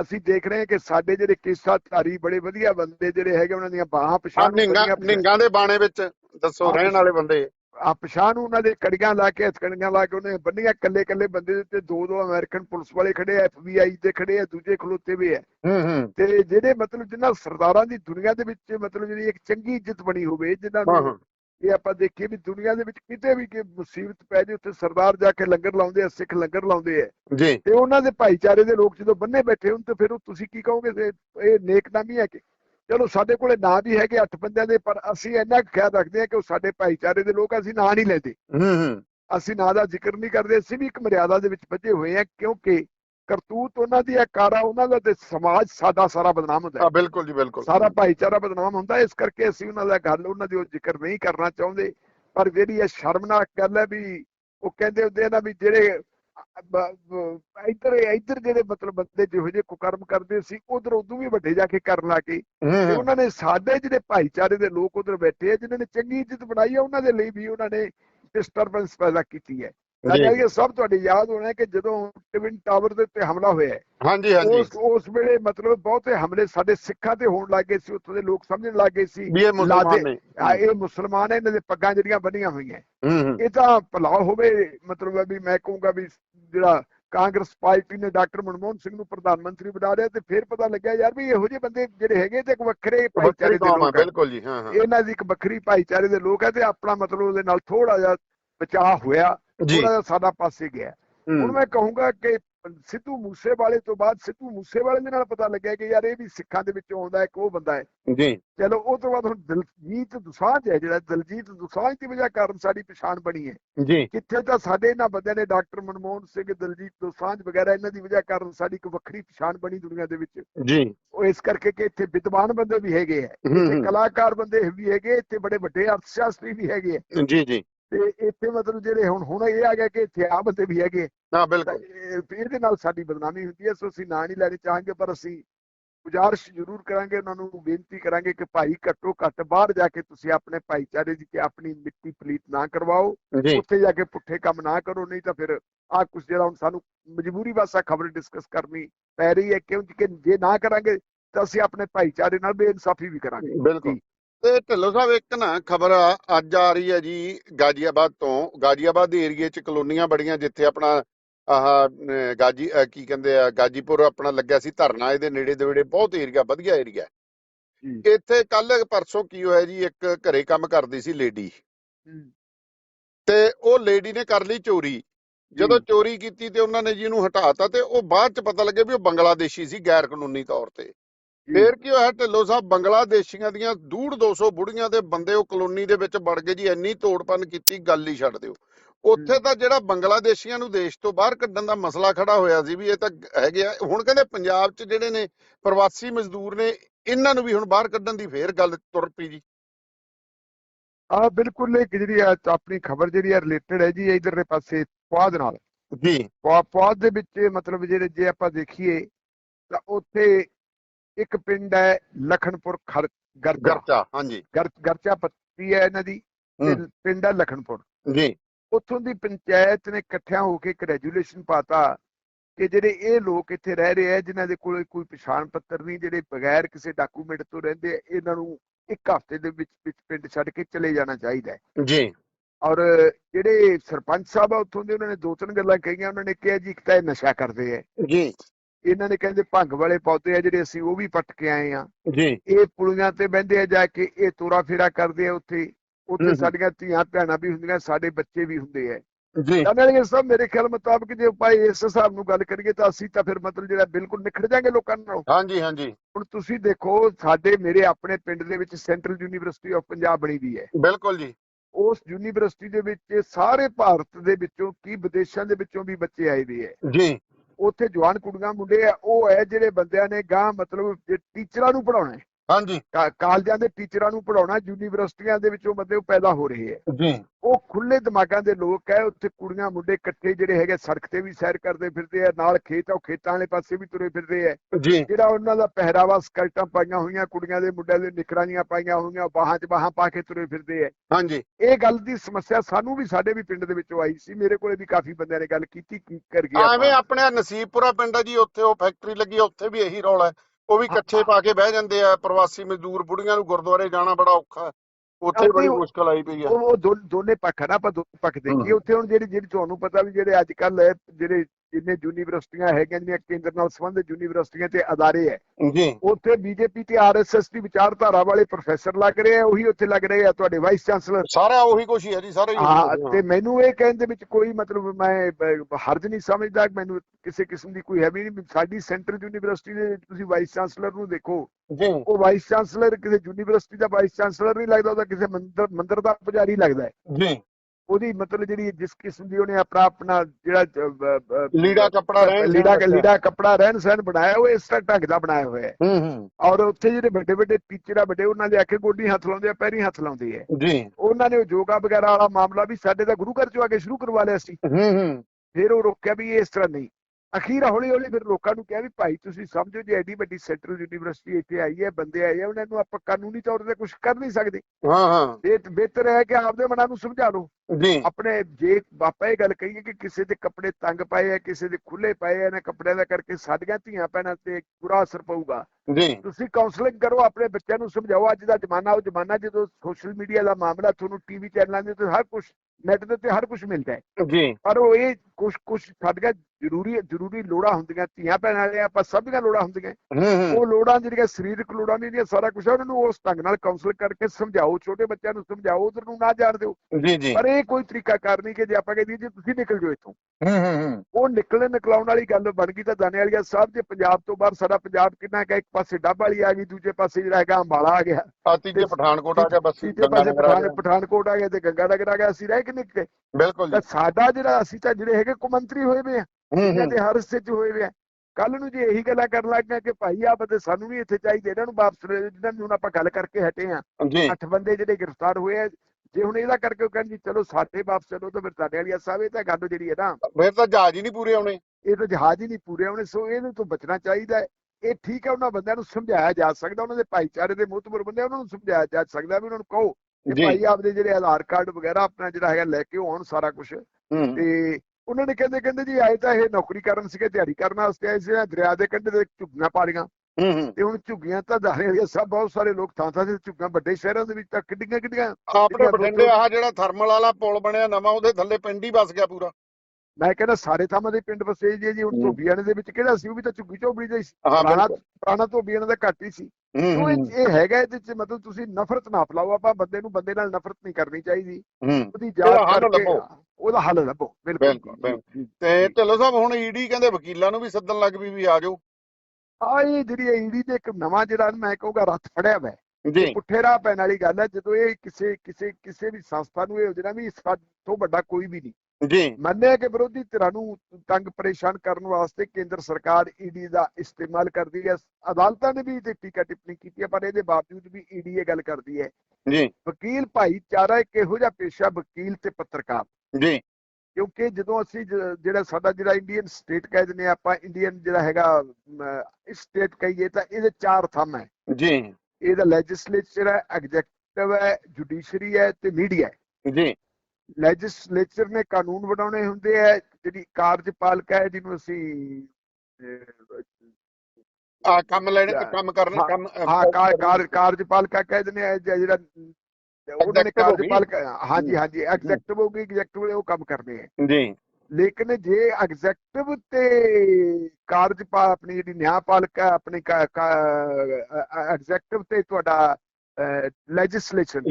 S2: ਅਸੀਂ ਦੇਖ ਰਹੇ ਹਾਂ ਕਿ ਸਾਡੇ ਜਿਹੜੇ ਕੇਸਾ ਧਾਰੀ ਬੜੇ ਵਧੀਆ ਬੰਦੇ ਜਿਹੜੇ ਹੈਗੇ ਉਹਨਾਂ ਦੀਆਂ ਬਾਹਾਂ ਪਛਾਣ
S1: ਨਿੰਗਾ ਨਿੰਗਾ ਦੇ ਬਾਣੇ ਵਿੱਚ ਦੱਸੋ ਰਹਿਣ ਵਾਲੇ ਬੰਦੇ।
S2: ਆ ਪਛਾਣ ਉਹਨਾਂ ਦੇ ਕੜੀਆਂ ਲਾ ਕੇ ਹਥਕੜੀਆਂ ਲਾ ਕੇ ਉਹਨੇ ਬੰਨੀਆਂ ਕੱਲੇ ਕੱਲੇ ਬੰਦੇ ਦੇ ਉੱਤੇ ਦੋ ਦੋ ਅਮਰੀਕਨ ਪੁਲਿਸ ਵਾਲੇ ਖੜੇ ਆ ਐਫਬੀਆਈ ਦੇ ਖੜੇ ਆ ਦੂਜੇ ਖਲੋਤੇ ਵੀ
S1: ਹੂੰ
S2: ਤੇ ਜਿਹੜੇ ਮਤਲਬ ਜਿਨ੍ਹਾਂ ਸਰਦਾਰਾਂ ਦੀ ਦੁਨੀਆ ਦੇ ਵਿੱਚ ਮਤਲਬ ਜਿਹੜੀ ਇੱਕ ਚੰਗੀ ਇੱਜ਼ਤ ਬਣੀ ਹੋਵੇ ਜਿਨ੍ਹਾਂ ਨੂੰ ਇਹ ਆਪਾਂ ਦੇਖੀਏ ਵੀ ਦੁਨੀਆ ਦੇ ਵਿੱਚ ਕਿਤੇ ਵੀ ਕਿ ਮੁਸੀਬਤ ਪੈ ਜੇ ਉੱਥੇ ਸਰਦਾਰ ਜਾ ਕੇ ਲੰਗਰ ਲਾਉਂਦੇ ਆ ਸਿੱਖ ਲੰਗਰ ਲਾਉਂਦੇ ਆ।
S1: ਜੀ।
S2: ਤੇ ਉਹਨਾਂ ਦੇ ਭਾਈਚਾਰੇ ਦੇ ਲੋਕ ਜਦੋਂ ਬੰਨੇ ਬੈਠੇ ਹੋਣ ਤੇ ਫਿਰ ਉਹ ਤੁਸੀਂ ਕੀ ਕਹੋਗੇ? ਇਹ ਨੇਕਨਾਮੀ ਹੈ ਕਿ? ਚਲੋ ਸਾਡੇ ਕੋਲੇ ਨਾਂ ਵੀ ਹੈਗੇ ਅੱਠ ਬੰਦਿਆਂ ਦੇ ਪਰ ਅਸੀਂ ਇੰਨਾ ਖਿਆਲ ਰੱਖਦੇ ਹਾਂ ਕਿ ਉਹ ਸਾਡੇ ਭਾਈਚਾਰੇ ਦੇ ਲੋਕ ਆ, ਅਸੀਂ ਨਾਂ ਨਹੀਂ ਲੈਂਦੇ।
S1: ਹੂੰ ਹੂੰ।
S2: ਅਸੀਂ ਨਾਂ ਦਾ ਜ਼ਿਕਰ ਨਹੀਂ ਕਰਦੇ ਅਸੀਂ ਵੀ ਇੱਕ ਮਰਿਆਦਾ ਦੇ ਵਿੱਚ ਬੱਝੇ ਹੋਏ ਆ ਕਿਉਂਕਿ ਕਰਤੂਤ ਉਹਨਾਂ ਦੀ ਹੈ ਕਾਰਾ ਉਹਨਾਂ ਦਾ ਤੇ ਸਮਾਜ ਸਾਡਾ ਸਾਰਾ ਬਦਨਾਮ ਹੁੰਦਾ ਹੈ।
S1: ਆ ਬਿਲਕੁਲ ਜੀ ਬਿਲਕੁਲ।
S2: ਸਾਰਾ ਭਾਈਚਾਰਾ ਬਦਨਾਮ ਹੁੰਦਾ ਇਸ ਕਰਕੇ ਅਸੀਂ ਉਹਨਾਂ ਦਾ ਗੱਲ ਉਹਨਾਂ ਦੀ ਉਹ ਜ਼ਿਕਰ ਨਹੀਂ ਕਰਨਾ ਚਾਹੁੰਦੇ। ਪਰ ਜਿਹੜੀ ਇਹ ਸ਼ਰਮਨਾਕ ਗੱਲ ਹੈ ਵੀ ਉਹ ਕਹਿੰਦੇ ਹੁੰਦੇ ਆ ਨਾ ਵੀ ਜਿਹੜੇ ਇੱਧਰ ਇੱਧਰ ਜਿਹੜੇ ਮਤਲਬ ਬੰਦੇ ਜਿਹੋ ਜਿਹੇ ਕੁਕਰਮ ਕਰਦੇ ਸੀ ਉਧਰ ਉਦੋਂ ਵੀ ਵੱਡੇ ਜਾ ਕੇ ਕਰਨ ਲੱਗੇ। ਉਹਨਾਂ ਨੇ ਸਾਡੇ ਜਿਹੜੇ ਭਾਈਚਾਰੇ ਦੇ ਲੋਕ ਉਧਰ ਬੈਠੇ ਆ ਜਿਨ੍ਹਾਂ ਨੇ ਚੰਗੀ ਇੱਜ਼ਤ ਬਣਾਈ ਹੈ ਉਹਨਾਂ ਦੇ ਲਈ ਵੀ ਉਹਨਾਂ ਨੇ ਡਿਸਟਰਬੈਂਸ ਪੈਦਾ ਕੀਤੀ ਹੈ। ਰਾਜਾ ਇਹ ਸਭ ਤੁਹਾਡੇ ਯਾਦ ਹੋਣਾ ਕਿ ਜਦੋਂ ਟਵਿਨ ਟਾਵਰ ਦੇ ਉੱਤੇ ਹਮਲਾ ਹੋਇਆ
S1: ਹਾਂਜੀ ਹਾਂਜੀ।
S2: ਉਸ ਉਸ ਵੇਲੇ ਮਤਲਬ ਬਹੁਤੇ ਹਮਲੇ ਸਾਡੇ ਸਿੱਖਾਂ ਤੇ ਹੋਣ ਲੱਗੇ ਸੀ ਉੱਥੋਂ ਦੇ ਲੋਕ ਸਮਝਣ ਲੱਗੇ ਸੀ।
S1: ਵੀ ਇਹ ਮੁਸਲਮਾਨ
S2: ਲਾਦੇ- ਇਹ ਇਹਨਾਂ ਦੇ ਪੱਗਾਂ ਜਿਹੜੀਆਂ ਬੰਨੀਆਂ ਹੋਈਆਂ ਇਹ ਤਾਂ ਭਲਾ ਹੋਵੇ ਮਤਲਬ ਵੀ ਮੈਂ ਕਹੂੰਗਾ ਵੀ ਜਿਹੜਾ ਕਾਂਗਰਸ ਪਾਰਟੀ ਨੇ ਡਾਕਟਰ ਮਨਮੋਹਨ ਸਿੰਘ ਨੂੰ ਪ੍ਰਧਾਨ ਮੰਤਰੀ ਬਣਾ ਲਿਆ ਤੇ ਫਿਰ ਪਤਾ ਲੱਗਿਆ ਯਾਰ ਵੀ ਇਹੋ ਜਿਹੇ ਬੰਦੇ ਜਿਹੜੇ ਹੈਗੇ ਤੇ ਇੱਕ ਵੱਖਰੇ ਭਾਈਚਾਰੇ ਦੇ ਲੋਕ ਹੈ
S1: ਬਿਲਕੁਲ ਜੀ ਹਾਂ ਹਾਂ।
S2: ਇਹਨਾਂ ਦੀ ਇੱਕ ਵੱਖਰੀ ਭਾਈਚਾਰੇ ਦੇ ਲੋਕ ਹੈ ਤੇ ਆਪਣਾ ਮਤਲਬ ਉਹਦੇ ਨਾਲ ਥੋੜਾ ਜਿਹਾ ਬਚਾਅ ਹੋਇਆ। ਥੋੜਾ ਜਿਹਾ ਸਾਡਾ ਪਾਸੇ ਗਿਆ। ਹੁਣ ਮੈਂ ਕਹੂੰਗਾ ਕਿ ਸਿੱਧੂ ਮੂਸੇਵਾਲੇ ਤੋਂ ਬਾਅਦ ਸਿੱਧੂ ਮੂਸੇਵਾਲੇ ਦੇ ਨਾਲ ਪਤਾ ਲੱਗਿਆ ਕਿ ਯਾਰ ਇਹ ਵੀ ਸਿੱਖਾਂ ਦੇ ਵਿੱਚੋਂ ਆਉਂਦਾ ਇੱਕ ਉਹ ਬੰਦਾ ਹੈ।
S1: ਜੀ।
S2: ਚਲੋ ਉਹ ਤੋਂ ਬਾਅਦ ਹੁਣ ਦਲਜੀਤ ਦੁਸਾਂਝ ਹੈ ਜਿਹੜਾ ਦਲਜੀਤ ਦੁਸਾਂਝ ਦੀ ਵਜ੍ਹਾ ਕਾਰਨ ਸਾਡੀ ਪਛਾਣ ਬਣੀ ਹੈ।
S1: ਜੀ।
S2: ਕਿੱਥੇ ਤਾਂ ਸਾਡੇ ਇਹਨਾਂ ਬੰਦਿਆਂ ਨੇ ਡਾਕਟਰ ਮਨਮੋਹਨ ਸਿੰਘ ਦਲਜੀਤ ਦੋਸਾਂਝ ਵਗੈਰਾ ਇਹਨਾਂ ਦੀ ਵਜ੍ਹਾ ਕਾਰਨ ਸਾਡੀ ਇੱਕ ਵੱਖਰੀ ਪਛਾਣ ਬਣੀ ਦੁਨੀਆ ਦੇ ਵਿੱਚ।
S1: ਜੀ।
S2: ਉਹ ਇਸ ਕਰਕੇ ਕਿ ਇੱਥੇ ਵਿਦਵਾਨ ਬੰਦੇ ਵੀ ਹੈਗੇ ਆ
S1: ਹੂੰ
S2: ਇੱਥੇ ਕਲਾਕਾਰ ਬੰਦੇ ਵੀ ਹੈਗੇ ਇੱਥੇ ਬੜੇ ਵੱਡੇ ਅਰਥਸ਼ਾਸਤਰੀ ਵੀ ਹੈਗੇ ਆ
S1: ਜੀ ਜੀ।
S2: ਤੇ ਇੱਥੇ ਮਤਲਬ ਜਿਹੜੇ ਹੁਣ ਹੁਣ ਇਹ ਆ ਗਿਆ ਕਿ ਇੱਥੇ ਆ ਬੰਦੇ ਵੀ ਹੈਗੇ।
S1: ਹਾਂ
S2: ਤਾਂ
S1: ਬਿਲਕੁਲ
S2: ਇਹ- ਇਹਦੇ ਨਾਲ ਸਾਡੀ ਬਦਨਾਮੀ ਹੁੰਦੀ ਹੈ ਸੋ ਅਸੀਂ ਨਾਂ ਨਹੀਂ ਲੈਣੀ ਚਾਹਾਂਗੇ ਪਰ ਅਸੀਂ ਗੁਜ਼ਾਰਿਸ਼ ਜ਼ਰੂਰ ਕਰਾਂਗੇ ਉਹਨਾਂ ਨੂੰ ਬੇਨਤੀ ਕਰਾਂਗੇ ਕਿ ਭਾਈ ਘੱਟੋ ਘੱਟ ਬਾਹਰ ਜਾ ਕੇ ਤੁਸੀਂ ਆਪਣੇ ਭਾਈਚਾਰੇ ਦੀ ਤੇ ਆਪਣੀ ਮਿੱਟੀ ਪਲੀਤ ਨਾ ਕਰਵਾਓ। ਉੱਥੇ ਜਾ ਕੇ ਪੁੱਠੇ ਕੰਮ ਨਾ ਕਰੋ ਨਹੀਂ ਤਾਂ ਫਿਰ ਆ ਕੁਝ ਜਿਹੜਾ ਹੁਣ ਸਾਨੂੰ ਮਜਬੂਰੀ ਵਾਸਾ ਖਬਰ ਡਿਸਕਸ ਕਰਨੀ ਪੈ ਰਹੀ ਹੈ ਕਿਉਂਕਿ ਜੇ ਨਾ ਕਰਾਂਗੇ ਤਾਂ ਅਸੀਂ ਆਪਣੇ ਭਾਈਚਾਰੇ ਨਾਲ ਬੇਇਨਸਾਫੀ ਵੀ ਕਰਾਂਗੇ।
S1: ਬਿਲਕੁਲ। ਤੇ ਢਿੱਲੋਂ ਸਾਹਿਬ ਇੱਕ ਨਾ ਖਬਰ ਅੱਜ ਆ ਰਹੀ ਹੈ ਜੀ ਗਾਜੀਆਬਾਦ ਤੋਂ। ਗਾਜੀਆਬਾਦ ਦੇ ਏਰੀਏ 'ਚ ਕਲੋਨੀਆਂ ਬੜੀਆਂ ਜਿੱਥੇ ਆਪਣਾ ਆਹ ਗਾਜੀ ਕੀ ਕਹਿੰਦੇ ਆ ਗਾਜੀਪੁਰ ਆਪਣਾ ਲੱਗਿਆ ਸੀ ਧਰਨਾ ਇਹਦੇ ਨੇੜੇ ਦੇ ਨੇੜੇ ਬਹੁਤ ਏਰੀਆ ਵਧੀਆ ਏਰੀਆ। ਇੱਥੇ ਕੱਲ ਪਰਸੋਂ ਕੀ ਹੋਇਆ ਜੀ ਇੱਕ ਘਰੇ ਕੰਮ ਕਰਦੀ ਸੀ ਲੇਡੀ। ਤੇ ਉਹ ਲੇਡੀ ਨੇ ਕਰ ਲਈ ਚੋਰੀ। ਜਦੋਂ। ਚੋਰੀ ਕੀਤੀ ਤੇ ਉਹਨਾਂ ਨੇ ਜੀ ਇਹਨੂੰ ਹਟਾਤਾ ਤੇ ਉਹ ਬਾਅਦ ਚ ਪਤਾ ਲੱਗਿਆ ਵੀ ਉਹ ਬੰਗਲਾਦੇਸ਼ੀ ਸੀ ਗੈਰ ਕਾਨੂੰਨੀ ਤੌਰ ਤੇ। ਫੇਰ ਕੀ ਹੋਇਆ ਢਿੱਲੋਂ ਸਾਹਿਬ ਬੰਗਲਾਦੇਸ਼ੀਆਂ ਦੀਆਂ ਡੂਢ 200 ਬੁੜੀਆਂ ਦੇ ਬੰਦੇ ਉਹ ਕਲੋਨੀ ਦੇ ਵਿੱਚ ਵੜ ਗਏ ਜੀ ਇੰਨੀ ਤੋੜਪਨ ਕੀਤੀ ਗੱਲ ਹੀ ਛੱਡ ਦਿਓ। ਉੱਥੇ। ਤਾਂ ਜਿਹੜਾ ਬੰਗਲਾਦੇਸ਼ੀਆਂ ਨੂੰ ਦੇਸ਼ ਤੋਂ ਬਾਹਰ ਕੱਢਣ ਦਾ ਮਸਲਾ ਖੜਾ ਹੋਇਆ ਸੀ ਵੀ ਇਹ ਤਾਂ ਹੈਗੇ ਆ ਹੁਣ ਕਹਿੰਦੇ ਪੰਜਾਬ 'ਚ ਜਿਹੜੇ ਨੇ ਪ੍ਰਵਾਸੀ ਮਜ਼ਦੂਰ ਨੇ ਇਹਨਾਂ ਨੂੰ ਵੀ ਹੁਣ ਬਾਹਰ ਕੱਢਣ ਦੀ ਫੇਰ ਗੱਲ ਤੁਰ ਪਈ ਜੀ।
S2: ਆ ਬਿਲਕੁਲ ਇੱਕ ਜਿਹੜੀ ਆ ਆਪਣੀ ਖਬਰ ਜਿਹੜੀ ਆ ਰਿਲੇਟਡ ਹੈ ਜੀ ਇਧਰਲੇ ਪਾਸੇ ਪੁਆਧ ਨਾਲ।
S1: ਜੀ।
S2: ਪੁਆ- ਪੁਆਧ ਦੇ ਵਿੱਚ ਮਤਲਬ ਜਿਹੜੇ ਜੇ ਆਪਾਂ ਦੇਖੀਏ ਤਾਂ ਉੱਥੇ ਇੱਕ ਪਿੰਡ ਹੈ ਲਖਨਪੁਰ
S1: ਗਰਚਾ। ਹਾਂਜੀ।
S2: ਗਰ- ਗਰਚਾ ਪੱਤੀ ਹੈ ਇਹਨਾਂ ਦੀ। ਪਿੰਡ ਹੈ ਲਖਨਪੁਰ।
S1: ਜੀ।
S2: ਉੱਥੋਂ ਦੀ ਪੰਚਾਇਤ ਨੇ ਇਕੱਠਿਆਂ ਹੋ ਕੇ ਇੱਕ ਰੈਜੂਲੇਸ਼ਨ ਪਾਤਾ ਕਿ ਜਿਹੜੇ ਇਹ ਲੋਕ ਇੱਥੇ ਰਹਿ ਰਹੇ ਆ ਜਿਨ੍ਹਾਂ ਦੇ ਕੋਲ ਕੋਈ ਪਛਾਣ ਪੱਤਰ ਨਹੀਂ ਜਿਹੜੇ ਬਗੈਰ ਕਿਸੇ ਡਾਕੂਮੈਂਟ ਤੋਂ ਰਹਿੰਦੇ ਆ, ਇਹਨਾਂ ਨੂੰ ਇੱਕ ਹਫ਼ਤੇ ਦੇ ਵਿੱਚ ਵਿੱਚ ਪਿੰਡ ਛੱਡ ਕੇ ਚਲੇ ਜਾਣਾ ਚਾਹੀਦਾ ਹੈ।
S1: ਜੀ।
S2: ਔਰ ਜਿਹੜੇ ਸਰਪੰਚ ਸਾਹਿਬ ਆ ਉੱਥੋਂ ਦੇ ਉਹਨਾਂ ਨੇ ਦੋ ਤਿੰਨ ਗੱਲਾਂ ਕਹੀਆਂ ਉਹਨਾਂ ਨੇ ਕਿਹਾ ਜੀ ਇੱਕ ਤਾਂ ਇਹ ਨਸ਼ਾ ਕਰਦੇ ਆ।
S1: ਜੀ।
S2: ਇਹਨਾਂ ਨੇ ਕਹਿੰਦੇ ਭੰਗ ਵਾਲੇ ਪੌਦੇ ਆ ਜਿਹੜੇ ਅਸੀਂ ਉਹ ਵੀ ਪੱਟ ਕੇ ਆਏ ਆ।
S1: ਜੀ।
S2: ਇਹ ਪੁਲੀਆਂ ਤੇ ਬਹਿੰਦੇ ਆ ਜਾ ਕੇ ਇਹ ਤੋਰਾ ਫੇਰਾ ਕਰਦੇ ਆ ਉੱਥੇ। ਉੱਥੇ। ਸਾਡੀਆਂ ਧੀਆਂ ਭੈਣਾਂ ਵੀ ਹੁੰਦੀਆਂ ਸਾਡੇ ਬੱਚੇ ਵੀ ਹੁੰਦੇ ਆ।
S1: ਜੀ।
S2: ਜਾਨਣਗੇ ਸਭ ਮੇਰੇ ਖਿਆਲ ਮੁਤਾਬਕ ਜੇ ਭਾਈ ਇਸ ਹਿਸਾਬ ਨੂੰ ਗੱਲ ਕਰੀਏ ਤਾਂ ਅਸੀਂ ਤਾਂ ਫਿਰ ਮਤਲਬ ਜਿਹੜਾ ਬਿਲਕੁਲ ਨਿਖੜ ਜਾਾਂਗੇ ਲੋਕਾਂ ਨਾਲੋਂ।
S1: ਹਾਂਜੀ ਹਾਂਜੀ।
S2: ਹੁਣ ਤੁਸੀਂ ਦੇਖੋ ਸਾਡੇ ਮੇਰੇ ਆਪਣੇ ਪਿੰਡ ਦੇ ਵਿੱਚ ਸੈਂਟਰਲ ਯੂਨੀਵਰਸਿਟੀ ਆਫ ਪੰਜਾਬ ਬਣੀ ਵੀ ਹੈ।
S1: ਬਿਲਕੁਲ ਜੀ।
S2: ਉਸ ਯੂਨੀਵਰਸਿਟੀ ਦੇ ਵਿੱਚ ਸਾਰੇ ਭਾਰਤ ਦੇ ਵਿੱਚੋਂ ਕੀ ਵਿਦੇਸ਼ਾਂ ਦੇ ਵਿੱਚੋਂ ਵੀ ਬੱਚੇ ਆਏ ਵੀ ਹੈ
S1: ਜੀ।
S2: ਉੱਥੇ ਜਵਾਨ ਕੁੜੀਆਂ ਮੁੰਡੇ ਆ, ਉਹ ਹੈ ਜਿਹੜੇ ਬੰਦਿਆਂ ਨੇ ਗਾਂ ਮਤਲਬ ਟੀਚਰਾਂ ਨੂੰ ਪੜਾਉਣਾ
S1: ਹਾਂਜੀ।
S2: ਕਾਲਜਾਂ ਦੇ ਟੀਚਰਾਂ ਨੂੰ ਪੜਾਉਣਾ ਯੂਨੀਵਰਸਿਟੀਆਂ ਦੇ ਵਿੱਚੋਂ ਬੰਦੇ ਉਹ ਪੈਦਾ ਹੋ ਰਹੇ ਹੈ।
S1: ਜੀ।
S2: ਉਹ ਖੁੱਲੇ ਦਿਮਾਗਾਂ ਦੇ ਲੋਕ ਹੈ ਉੱਥੇ ਕੁੜੀਆਂ ਮੁੰਡੇ ਇਕੱਠੇ ਜਿਹੜੇ ਹੈਗੇ ਸੜਕ ਤੇ ਵੀ ਸੈਰ ਕਰਦੇ ਫਿਰਦੇ ਆ ਨਾਲ ਖੇਤ ਆ ਉਹ ਖੇਤਾਂ ਵਾਲੇ ਪਾਸੇ ਵੀ ਤੁਰੇ ਫਿਰਦੇ ਆ
S1: ਜੀ।
S2: ਜਿਹੜਾ ਉਹਨਾਂ ਦਾ ਪਹਿਰਾਵਾ ਸਕਰਟਾਂ ਪਾਈਆਂ ਹੋਈਆਂ ਕੁੜੀਆਂ ਦੇ ਮੁੰਡਿਆਂ ਦੇ ਨਿਕਰਾਂ ਜੀਆਂ ਪਾਈਆਂ ਹੋਈਆਂ ਬਾਹਾਂ 'ਚ ਬਾਹਾਂ ਪਾ ਕੇ ਤੁਰੇ ਫਿਰਦੇ ਆ
S1: ਹਾਂਜੀ।
S2: ਇਹ ਗੱਲ ਦੀ ਸਮੱਸਿਆ ਸਾਨੂੰ ਵੀ ਸਾਡੇ ਵੀ ਪਿੰਡ ਦੇ ਵਿੱਚੋਂ ਆਈ ਸੀ ਮੇਰੇ ਕੋਲੇ ਵੀ ਕਾਫੀ ਬੰਦਿਆਂ ਨੇ ਗੱਲ ਕੀਤੀ ਕੀ ਕਰ ਗਿਆ
S1: ਐਵੇਂ ਆਪਣੇ ਨਸੀਬਪੁਰਾ ਪਿੰਡ ਆ ਜੀ ਉੱਥੇ ਉਹ ਫੈਕਟਰੀ ਲੱਗੀ ਉੱਥੇ ਵੀ ਇਹੀ ਰੌਲਾ ਹੈ। ਉਹ ਵੀ ਕੱਛੇ ਪਾ ਕੇ ਬਹਿ ਜਾਂਦੇ ਆ ਪ੍ਰਵਾਸੀ ਮਜ਼ਦੂਰ ਬੁੜੀਆਂ ਨੂੰ ਗੁਰਦੁਆਰੇ ਜਾਣਾ ਬੜਾ ਔਖਾ ਹੈ। ਉੱਥੇ ਬੜੀ ਮੁਸ਼ਕਲ ਆਈ ਪਈ ਆ।
S2: ਉਹ ਦੋਨੇ ਪੱਖ ਆ ਨਾ ਆਪਾਂ ਦੋਨੇ ਪੱਖ ਦੇਖੀਏ। ਉੱਥੇ ਹੁਣ ਜਿਹੜੀ ਜਿਹੜੀ ਤੁਹਾਨੂੰ ਪਤਾ ਵੀ ਜਿਹੜੇ ਅੱਜ ਕੱਲ ਜਿਹੜੇ ਜਿੰਨੇ ਯੂਨੀਵਰਸਿਟੀਆਂ ਹੈਗੀਆਂ ਜਿਹੜੀਆਂ ਕੇਂਦਰ ਨਾਲ ਸੰਬੰਧਿਤ ਯੂਨੀਵਰਸਿਟੀਆਂ ਤੇ ਅਦਾਰੇ ਹੈ
S1: ਜੀ।
S2: ਉੱਥੇ ਬੀਜੇਪੀ ਤੇ ਆਰਐਸਐਸ ਦੀ ਵਿਚਾਰਧਾਰਾ ਵਾਲੇ ਪ੍ਰੋਫੈਸਰ ਲੱਗ ਰਹੇ ਆ ਉਹੀ ਉੱਥੇ ਲੱਗ ਰਹੇ ਆ ਤੁਹਾਡੇ ਵਾਈਸ ਚਾਂਸਲਰ
S1: ਸਾਰਾ ਉਹੀ ਕੁਛ ਹੀ ਹੈ ਜੀ ਸਾਰਾ ਹੀ
S2: ਤੇ। ਮੈਨੂੰ ਇਹ ਕਹਿਣ ਦੇ ਵਿੱਚ ਕੋਈ ਮਤਲਬ ਮੈਂ ਹਰਜ ਨਹੀਂ ਸਮਝਦਾ ਮੈਨੂੰ ਕਿਸੇ ਕਿਸਮ ਦੀ ਕੋਈ ਹੈ ਵੀ ਨਹੀਂ। ਸਾਡੀ ਸੈਂਟਰਲ ਯੂਨੀਵਰਸਿਟੀ ਦੇ ਤੁਸੀਂ ਵਾਈਸ ਚਾਂਸਲਰ ਨੂੰ ਦੇਖੋ
S1: ਜੀ।
S2: ਉਹ ਵਾਈਸ ਚਾਂਸਲਰ ਕਿਸੇ ਯੂਨੀਵਰਸਿਟੀ ਦਾ ਵਾਈਸ ਚਾਂਸਲਰ ਨਹੀਂ ਲੱਗਦਾ ਉਹਦਾ ਕਿਸੇ ਮੰਦਰ ਮੰਦਰ ਦਾ ਪੁਜਾਰੀ ਲੱਗਦਾ ਹੈ।
S1: ਜੀ।
S2: ਉਹਦੀ ਮਤਲਬ ਜਿਹੜੀ ਜਿਸ ਕਿਸਮ ਦੀ ਉਹਨੇ ਆਪਣਾ ਆਪਣਾ ਜਿਹੜਾ
S1: ਲੀੜਾ ਕੱਪੜਾ ਰਹਿਣ
S2: ਲੀੜਾ। ਲੀੜਾ ਕੱਪੜਾ ਰਹਿਣ ਸਹਿਣ ਬਣਾਇਆ ਉਹ ਇਸ ਤਰ੍ਹਾਂ ਢੰਗ ਦਾ ਬਣਾਇਆ ਹੋਇਆ ਹੈ।
S1: ਹੂੰ ਹੂੰ।
S2: ਔਰ ਉੱਥੇ ਜਿਹੜੇ ਵੱਡੇ ਵੱਡੇ ਟੀਚਰ ਆ ਵੱਡੇ ਉਹਨਾਂ ਦੇ ਆਖੇ ਗੋਡੀ ਹੱਥ ਲਾਉਂਦੇ ਆ ਪੈਰੀ ਹੱਥ ਲਾਉਂਦੇ ਆ।
S1: ਜੀ।
S2: ਉਹਨਾਂ ਨੇ ਉਹ ਯੋਗਾ ਵਗੈਰਾ ਵਾਲਾ ਮਾਮਲਾ ਵੀ ਸਾਡੇ ਦਾ ਗੁਰੂ ਘਰ ਚੋਂ ਆ ਕੇ ਸ਼ੁਰੂ ਕਰਵਾ ਲਿਆ ਸੀ।
S1: ਹੂੰ ਹੂੰ।
S2: ਫਿਰ ਉਹ ਰੋਕਿਆ ਵੀ ਇਸ ਤਰ੍ਹਾਂ ਨਹੀਂ। ਅਖੀਰ ਹੌਲੀ ਹੌਲੀ ਫਿਰ ਲੋਕਾਂ ਨੂੰ ਕਿਹਾ ਵੀ ਭਾਈ ਤੁਸੀਂ ਸਮਝੋ ਜੇ ਐਡੀ ਵੱਡੀ ਸੈਂਟਰਲ ਯੂਨੀਵਰਸਿਟੀ ਇੱਥੇ ਆਈ ਹੈ ਬੰਦੇ ਆਏ ਆ ਉਹਨਾਂ ਨੂੰ ਆਪਾਂ ਕਾਨੂੰਨੀ ਤੌਰ ਤੇ ਕੁਝ ਕਰ ਨਹੀਂ ਸਕਦੇ।
S1: ਹਾਂ ਹਾਂ।
S2: ਇਹ ਤਾਂ ਬਿਹਤਰ ਹੈ ਕਿ ਆਪਦੇ ਮਨਾਂ ਨੂੰ ਸਮਝਾ ਲਓ।
S1: ਜੀ।
S2: ਆਪਣੇ ਜੇ ਆਪਾਂ ਇਹ ਗੱਲ ਕਹੀਏ ਕਿ ਕਿਸੇ ਦੇ ਕੱਪੜੇ ਤੰਗ ਪਏ ਆ ਕਿਸੇ ਦੇ ਖੁੱਲੇ ਪਏ ਆ ਇਹਨਾਂ ਕੱਪੜਿਆਂ ਦਾ ਕਰਕੇ ਸਾਡੀਆਂ ਧੀਆਂ ਭੈਣਾਂ ਤੇ ਬੁਰਾ ਅਸਰ ਪਊਗਾ।
S1: ਜੀ।
S2: ਤੁਸੀਂ ਕਾਉਂਸਲਿੰਗ ਕਰੋ ਆਪਣੇ ਬੱਚਿਆਂ ਨੂੰ ਸਮਝਾਓ। ਅੱਜ ਦਾ ਜ਼ਮਾਨਾ ਉਹ ਜ਼ਮਾਨਾ ਜਦੋਂ ਸੋਸ਼ਲ ਮੀਡੀਆ ਦਾ ਮਾਮਲਾ ਤੁਹਾਨੂੰ ਟੀਵੀ ਚੈਨਲਾਂ ਦੇ ਉੱਤੇ ਹਰ ਕੁਝ ਨੈਟ ਦੇ ਉੱਤੇ ਹਰ ਕੁਝ ਮਿਲਦਾ ਹੈ।
S1: ਜੀ।
S2: ਪਰ ਉਹ ਇਹ ਕੁਝ ਕੁਝ ਸਾਡੀਆਂ ਜ਼ਰੂਰੀ ਜ਼ਰੂਰੀ ਲੋੜਾਂ ਹੁੰਦੀਆਂ ਧੀਆਂ ਭੈਣਾਂ ਦੇ ਆਪਾਂ ਸਭ ਦੀਆਂ ਲੋੜਾਂ ਹੁੰਦੀਆਂ। ਉਹ ਲੋੜਾਂ ਜਿਹੜੀਆਂ ਸਰੀਰਕ ਲੋੜਾਂ ਨੇ ਜਿਹੜੀਆਂ ਸਾਰਾ ਕੁਝ ਉਹਨਾਂ ਨੂੰ ਉਸ ਢੰਗ ਨਾਲ ਕਾਉਂਸਲ ਕਰਕੇ ਸਮਝਾਓ ਛੋਟੇ ਬੱਚਿਆਂ ਨੂੰ ਸਮਝਾਓ ਉਧਰ ਨੂੰ ਨਾ ਜਾਣ ਦਿਓ।
S1: ਜੀ ਜੀ।
S2: ਪਰ ਇਹ ਕੋਈ ਤਰੀਕਾ ਕਰ ਨਹੀਂ ਕਿ ਜੇ ਆਪਾਂ ਕਹੀਏ ਜੀ ਤੁਸੀਂ ਨਿਕਲ ਜਾਓ ਇੱਥੋਂ।
S1: ਹੂੰ ਹੂੰ ਹੂੰ।
S2: ਉਹ ਨਿਕਲਣ ਨਿਕਲਾਉਣ ਵਾਲੀ ਗੱਲ ਬਣ ਗਈ ਤਾਂ ਦਾਨੇ ਵਾਲੀਆ ਸਾਹਿਬ ਜੇ ਪੰਜਾਬ ਤੋਂ ਬਾਹਰ ਸਾਡਾ ਪੰਜਾਬ ਕਿੰਨਾ ਕਿ ਇੱਕ ਪਾਸੇ ਡੱਬ ਵਾਲੀ ਆ ਗਈ ਦੂਜੇ ਪਾਸੇ ਜਿਹੜਾ ਹੈਗਾ ਅੰਬਾਲਾ ਆ ਗਿਆ।
S1: ਆ ਤੀਜੇ ਪਠਾਨਕੋਟ ਆ ਗਿਆ ਬਸ
S2: ਤੀਜੇ ਪਾਸੇ ਪਠਾਨ ਪਠਾਨਕੋਟ ਆ ਗਿਆ ਤੇ ਗੰਗਾ ਨਗਰ ਆ ਗਿਆ ਅਸੀਂ ਰਹਿ ਕਿੰਨੇ ਕੁ ਗਏ?
S1: ਬਿਲਕੁਲ
S2: ਸਾਡਾ ਜਿਹੜਾ ਅਸੀਂ ਤਾਂ ਜਿਹੜੇ ਹੈਗੇ ਕੁਮੰਤਰੀ ਹੋਏ ਵੇ ਆ। ਇਹਨਾਂ ਦੇ ਹਰ ਹਿੱਸੇ 'ਚ ਹੋਏ ਵੇ ਕੱਲ ਨੂੰ ਜੇ ਇਹੀ ਗੱਲਾਂ ਕਰਨ ਲੱਗ ਗਏ ਕਿ ਭਾਈ ਆ ਬੰਦੇ ਸਾਨੂੰ ਵੀ ਇੱਥੇ ਚਾਹੀਦੇ ਇਹਨਾਂ ਨੂੰ ਵਾਪਸ ਜਿਹਨਾਂ ਨੂੰ ਹੁਣ ਆਪਾਂ ਗੱਲ ਕਰਕੇ ਹਟੇ ਆ ਅੱਠ ਬੰਦੇ ਜਿਹੜੇ ਗ੍ਰਿਫਤਾਰ ਹੋਏ ਆ ਜੇ ਹੁਣ ਇਹਦਾ ਕਰਕੇ ਉਹ ਕਹਿੰਦੇ ਚਲੋ ਸਾਡੇ ਵਾਪਸ ਚਲੋ ਤਾਂ ਫਿਰ ਤੁਹਾਡੇ ਵਾਲੀ ਸਾਹਿਬ ਇਹ ਤਾਂ ਗੱਲ ਜਿਹੜੀ ਹੈ ਨਾ
S1: ਫਿਰ ਤਾਂ ਜਹਾਜ਼ ਹੀ ਨਹੀਂ ਪੂਰੇ ਆਉਣੇ
S2: ਇਹ ਤਾਂ ਜਹਾਜ਼ ਹੀ ਨਹੀਂ ਪੂਰੇ ਹੋਣੇ ਸੋ ਇਹਨੂੰ ਤੋਂ ਬਚਣਾ ਚਾਹੀਦਾ ਇਹ ਠੀਕ ਹੈ ਉਹਨਾਂ ਬੰਦਿਆਂ ਨੂੰ ਸਮਝਾਇਆ ਜਾ ਸਕਦਾ ਉਹਨਾਂ ਦੇ ਭਾਈਚਾਰੇ ਦੇ ਮੁਤਬਰ ਬੰਦੇ ਉਹਨਾਂ ਨੂੰ ਸਮਝਾਇਆ ਜਾ ਸਕਦਾ ਵੀ ਉਹਨਾਂ ਨੂੰ ਕਹੋ ਭਾਈ ਆਪਦੇ ਜਿਹੜੇ ਆਧਾਰ ਕਾਰਡ ਵਗੈਰਾ ਆਪਣਾ ਜਿਹੜਾ ਹੈਗਾ ਲੈ ਕੇ ਆਉਣ ਸਾਰਾ ਕੁਝ ਤੇ ਉਹਨਾਂ ਨੇ ਕਹਿੰਦੇ ਕਹਿੰਦੇ ਜੀ ਆਏ ਤਾਂ ਇਹ ਨੌਕਰੀ ਕਰਨ ਸੀਗੇ ਦਿਹਾੜੀ ਕਰਨ ਵਾਸਤੇ ਆਏ ਸੀ ਦਰਿਆ ਦੇ ਕੰਢੇ ਦੇ ਝੁੱਗੀਆਂ ਪਾਲੀਆਂ।
S1: ਹੂੰ ਹੂੰ।
S2: ਤੇ ਹੁਣ ਝੁੱਗੀਆਂ ਤਾਂ ਦਾਰੇ ਵਾਲੀਆਂ ਸਭ ਬਹੁਤ ਸਾਰੇ ਲੋਕ ਥਾਂ ਥਾਂ ਤੇ ਝੁੱਗੀਆਂ ਵੱਡੇ ਸ਼ਹਿਰਾਂ ਦੇ ਵਿੱਚ ਤਾਂ ਕਿੱਡੀਆਂ ਕਿੱਡੀਆਂ
S1: ਆਪਣੇ ਬਠਿੰਡੇ ਆਹ ਜਿਹੜਾ ਥਰਮਲ ਵਾਲਾ ਪੁਲ ਬਣਿਆ ਨਵਾਂ ਉਹਦੇ ਥੱਲੇ ਪਿੰਡ ਹੀ ਵਸ ਗਿਆ ਪੂਰਾ।
S2: ਮੈਂ ਕਹਿੰਦਾ ਸਾਰੇ ਥਾਵਾਂ ਦੇ ਪਿੰਡ ਵਸੇ ਜੀ ਜੀ ਹੁਣ। ਧੋਬੀਆਣੇ ਦੇ ਵਿੱਚ ਕਿਹੜਾ ਸੀ ਉਹ ਵੀ ਤਾਂ ਝੁੱਗੀ ਝੋਬੜੀ ਦਾ ਹੀ ਸੀ। ਪੁਰਾਣਾ ਪੁਰਾਣਾ ਧੋਬੀਆਣੇ ਦਾ ਘੱਟ ਹੀ ਸੀ। ਸੋ ਇਹ ਹੈਗਾ ਇਹਦੇ ਚ ਮਤਲਬ ਤੁਸੀਂ ਨਫ਼ਰਤ ਨਾ ਫੈਲਾਓ ਆਪਾਂ ਬੰਦੇ ਨੂੰ ਬੰਦੇ ਨਾਲ ਨਫ਼ਰਤ ਨਹੀਂ ਕਰਨੀ ਚਾਹੀਦੀ। ਉਹਦੀ
S1: ਹੱਲ
S2: ਕਰਕੇ। ਉਹਦਾ ਹੱਲ ਲੱਭੋ ਬਿਲਕੁਲ।
S1: ਤੇ। ਢਿੱਲੋਂ ਸਾਹਿਬ ਹੁਣ ਈਡੀ ਕਹਿੰਦੇ ਵਕੀਲਾਂ ਨੂੰ ਵੀ ਸੱਦਣ ਲੱਗ ਵੀ ਵੀ ਆ ਜਾਓ।
S2: ਆ ਇਹ ਜਿਹੜੀ ਈਡੀ ਦੇ ਇੱਕ ਨਵਾਂ ਜਿਹੜਾ ਮੈਂ ਕਹੂੰਗਾ ਰੱਥ ਫੜਿਆ ਹੋਇਆ।
S1: ਜੀ।
S2: ਪੁੱਠੇ ਰਾਹ ਪੈਣ ਵਾਲੀ ਗੱਲ ਹੈ ਜਦੋਂ ਇਹ ਕਿਸੇ ਕਿਸੇ ਕਿਸੇ ਵੀ ਸੰਸਥਾ ਨੂੰ ਇਹ ਹੋ ਜਾਣਾ ਵੀ ਸਾਡੇ ਤੋਂ ਵੱਡਾ ਕੋਈ ਵੀ ਨਹੀਂ।
S1: ਜੀ।
S2: ਮੰਨਿਆ ਕਿ ਵਿਰੋਧੀ ਧਿਰਾਂ ਨੂੰ ਤੰਗ ਪਰੇਸ਼ਾਨ ਕਰਨ ਵਾਸਤੇ ਕੇਂਦਰ ਸਰਕਾਰ ਈਡੀ ਦਾ ਇਸਤੇਮਾਲ ਕਰਦੀ ਹੈ। ਅਦਾਲਤਾਂ ਨੇ ਵੀ ਇਹਤੇ ਟੀਕਾ ਟਿੱਪਣੀ ਕੀਤੀ ਹੈ ਪਰ ਇਹਦੇ ਬਾਵਜੂਦ ਵੀ ਈਡੀ ਇਹ ਗੱਲ ਕਰਦੀ ਹੈ।
S1: ਜੀ।
S2: ਵਕੀਲ ਭਾਈਚਾਰਾ ਇੱਕ ਇਹੋ ਜਿਹਾ ਪੇਸ਼ਾ ਵਕੀਲ ਤੇ ਪੱਤਰਕਾਰ।
S1: ਜੀ।
S2: ਕਿਉਂਕਿ ਜਦੋਂ ਅਸੀਂ ਜਿਹੜਾ ਸਾਡਾ ਜਿਹੜਾ ਇੰਡੀਅਨ ਸਟੇਟ ਕਹਿ ਦਿੰਦੇ ਆਪਾਂ ਇੰਡੀਅਨ ਜਿਹੜਾ ਹੈਗਾ ਸਟੇਟ ਕਹੀਏ ਤਾਂ ਇਹਦੇ ਚਾਰ ਥੰਮ ਹੈ।
S1: ਜੀ।
S2: ਇਹਦਾ ਲੈਜਿਸਲੇਚਰ ਹੈ ਐਗਜ਼ੈਕਟਿਵ ਹੈ ਜੁਡੀਸ਼ਰੀ ਹੈ ਤੇ ਮੀਡੀਆ ਹੈ।
S1: ਜੀ।
S2: ਲੈਜਿਸਲੇਚਰ ਨੇ ਕਾਨੂੰਨ ਬਣਾਉਣੇ ਹੁੰਦੇ ਆ ਜਿਹੜੀ ਕਾਰਜਪਾਲਿਕਾ ਹੈ ਜਿਹਨੂੰ ਅਸੀਂ
S1: ਆ ਕੰਮ ਲੈਣੇ
S2: ਹਾਂ,
S1: ਕੰਮ ਕਰਨ
S2: ਹਾਂ,
S1: ਕੰਮ ਅ,
S2: ਹਾਂ ਕਾਰ- ਕਾਰ- ਕਾਰਜਪਾਲਿਕਾ ਕਹਿ ਦਿੰਦੇ ਆ ਜਿਹੜਾ ਉਹਨਾਂ ਨੇ। ਕਾਰਜਪਾਲਿਕਾ ਹਾਂਜੀ ਹਾਂਜੀ ਐਗਜ਼ੈਕਟਿਵ ਹੋ ਗਈ ਐਗਜ਼ੈਕਟਿਵ ਉਹ ਕੰਮ ਕਰਦੇ ਆ।
S1: ਜੀ।
S2: ਲੇਕਿਨ ਜੇ ਐਗਜ਼ੈਕਟਿਵ ਤੇ ਕਾਰਜਪਾ ਆਪਣੀ ਜਿਹੜੀ ਨਿਆਂਪਾਲਿਕਾ ਆਪਣੀ ਐਗਜ਼ੈਕਟਿਵ ਤੇ ਤੁਹਾਡਾ ਲੈਜਿਸਲੇਚਰ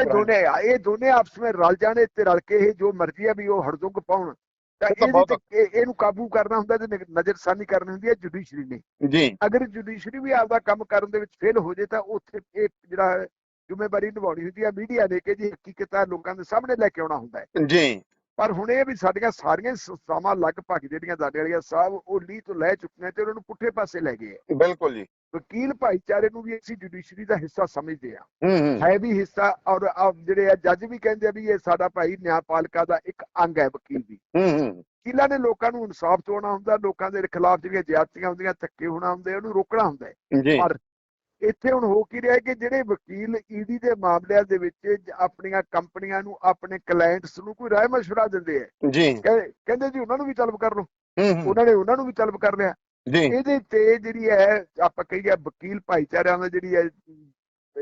S2: ਇਹ ਦੋਨੇ ਇਹ ਦੋਨੇ ਆਪਸ ਵਿੱਚ ਰਲ ਜਾਣੇ ਤੇ ਰਲ ਕੇ ਇਹ ਜੋ ਮਰਜ਼ੀ ਆ ਵੀ ਉਹ ਹੜਦੁੰਗ ਪਾਉਣ। ਤਾਂ
S1: ਇਹ
S2: ਇਹਨੂੰ ਕਾਬੂ ਕਰਨਾ ਹੁੰਦਾ ਤੇ ਨਜ਼ਰਸਾਨੀ ਕਰਨੀ ਹੁੰਦੀ ਹੈ ਜੁਡੀਸ਼ਰੀ ਨੇ।
S1: ਜੀ।
S2: ਅਗਰ ਜੁਡੀਸ਼ਰੀ ਵੀ ਆਪਦਾ ਕੰਮ ਕਰਨ ਦੇ ਵਿੱਚ ਫੇਲ ਹੋ ਜੇ ਤਾਂ ਉੱਥੇ ਇਹ ਜਿਹੜਾ ਜ਼ਿੰਮੇਵਾਰੀ ਨਿਭਾਉਣੀ ਹੁੰਦੀ ਹੈ ਮੀਡੀਆ ਨੇ ਕਿ ਜੀ ਹਕੀਕਤਾਂ ਲੋਕਾਂ ਦੇ ਸਾਹਮਣੇ ਲੈ ਕੇ ਆਉਣਾ ਹੁੰਦਾ ਹੈ।
S1: ਜੀ।
S2: ਪਰ ਹੁਣ ਇਹ ਵੀ ਸਾਡੀਆਂ ਸਾਰੀਆਂ ਸੰਸਥਾਵਾਂ ਲਗਭਗ ਜਿਹੜੀਆਂ ਦਾਦੇ ਵਾਲੀਆਂ ਸਾਹਿਬ ਉਹ ਲੀਹ ਤੋਂ ਲੈ ਚੁੱਕੀਆਂ ਤੇ ਉਹਨਾਂ ਨੂੰ ਪੁੱਠੇ ਪਾਸੇ ਲੈ ਗਏ।
S1: ਬਿਲਕੁਲ ਜੀ।
S2: ਵਕੀਲ ਭਾਈਚਾਰੇ ਨੂੰ ਵੀ ਅਸੀਂ ਜੁਡੀਸ਼ਰੀ ਦਾ ਹਿੱਸਾ ਸਮਝਦੇ ਆ।
S1: ਹੂੰ
S2: ਵੀ ਹਿੱਸਾ ਔਰ ਜਿਹੜੇ ਆ ਜੱਜ ਵੀ ਕਹਿੰਦੇ ਆ ਵੀ ਇਹ ਸਾਡਾ ਭਾਈ ਨਿਆਂਪਾਲਿਕਾ ਦਾ ਇੱਕ ਅੰਗ ਹੈ ਵਕੀਲ ਵੀ
S1: ਹੂੰ
S2: ਵਕੀਲਾਂ ਨੇ ਲੋਕਾਂ ਨੂੰ ਇਨਸਾਫ ਦਿਵਾਉਣਾ ਹੁੰਦਾ ਲੋਕਾਂ ਦੇ ਖਿਲਾਫ ਜਿਹੜੀਆਂ ਜ਼ਿਆਦਤੀਆਂ ਹੁੰਦੀਆਂ ਧੱਕੇ ਹੋਣਾ ਹੁੰਦੇ ਉਹਨੂੰ ਰੋਕਣਾ ਹੁੰਦਾ ਪਰ ਇੱਥੇ ਹੁਣ ਹੋ ਕੀ ਰਿਹਾ ਕਿ ਜਿਹੜੇ ਵਕੀਲ ਈਡੀ ਦੇ ਮਾਮਲਿਆਂ ਦੇ ਵਿੱਚ ਆਪਣੀਆਂ ਕੰਪਨੀਆਂ ਨੂੰ ਆਪਣੇ ਕਲਾਇੰਟਸ ਨੂੰ ਕੋਈ ਰਾਏ ਮਸ਼ਵਰਾ ਦਿੰਦੇ ਆ
S1: ਜੀ।
S2: ਕਹਿ- ਕਹਿੰਦੇ ਜੀ ਉਹਨਾਂ ਨੂੰ ਵੀ ਤਲਬ ਕਰ ਲਓ। ਉਹਨਾਂ ਨੇ ਉਹਨਾਂ ਨੂੰ ਵੀ ਤਲਬ ਕਰ ਲਿਆ।
S1: ਜੀ।
S2: ਇਹਦੇ ਤੇ ਜਿਹੜੀ ਹੈ ਆਪਾਂ ਕਹੀਏ ਵਕੀਲ ਭਾਈਚਾਰਿਆਂ ਦਾ ਜਿਹੜੀ ਹੈ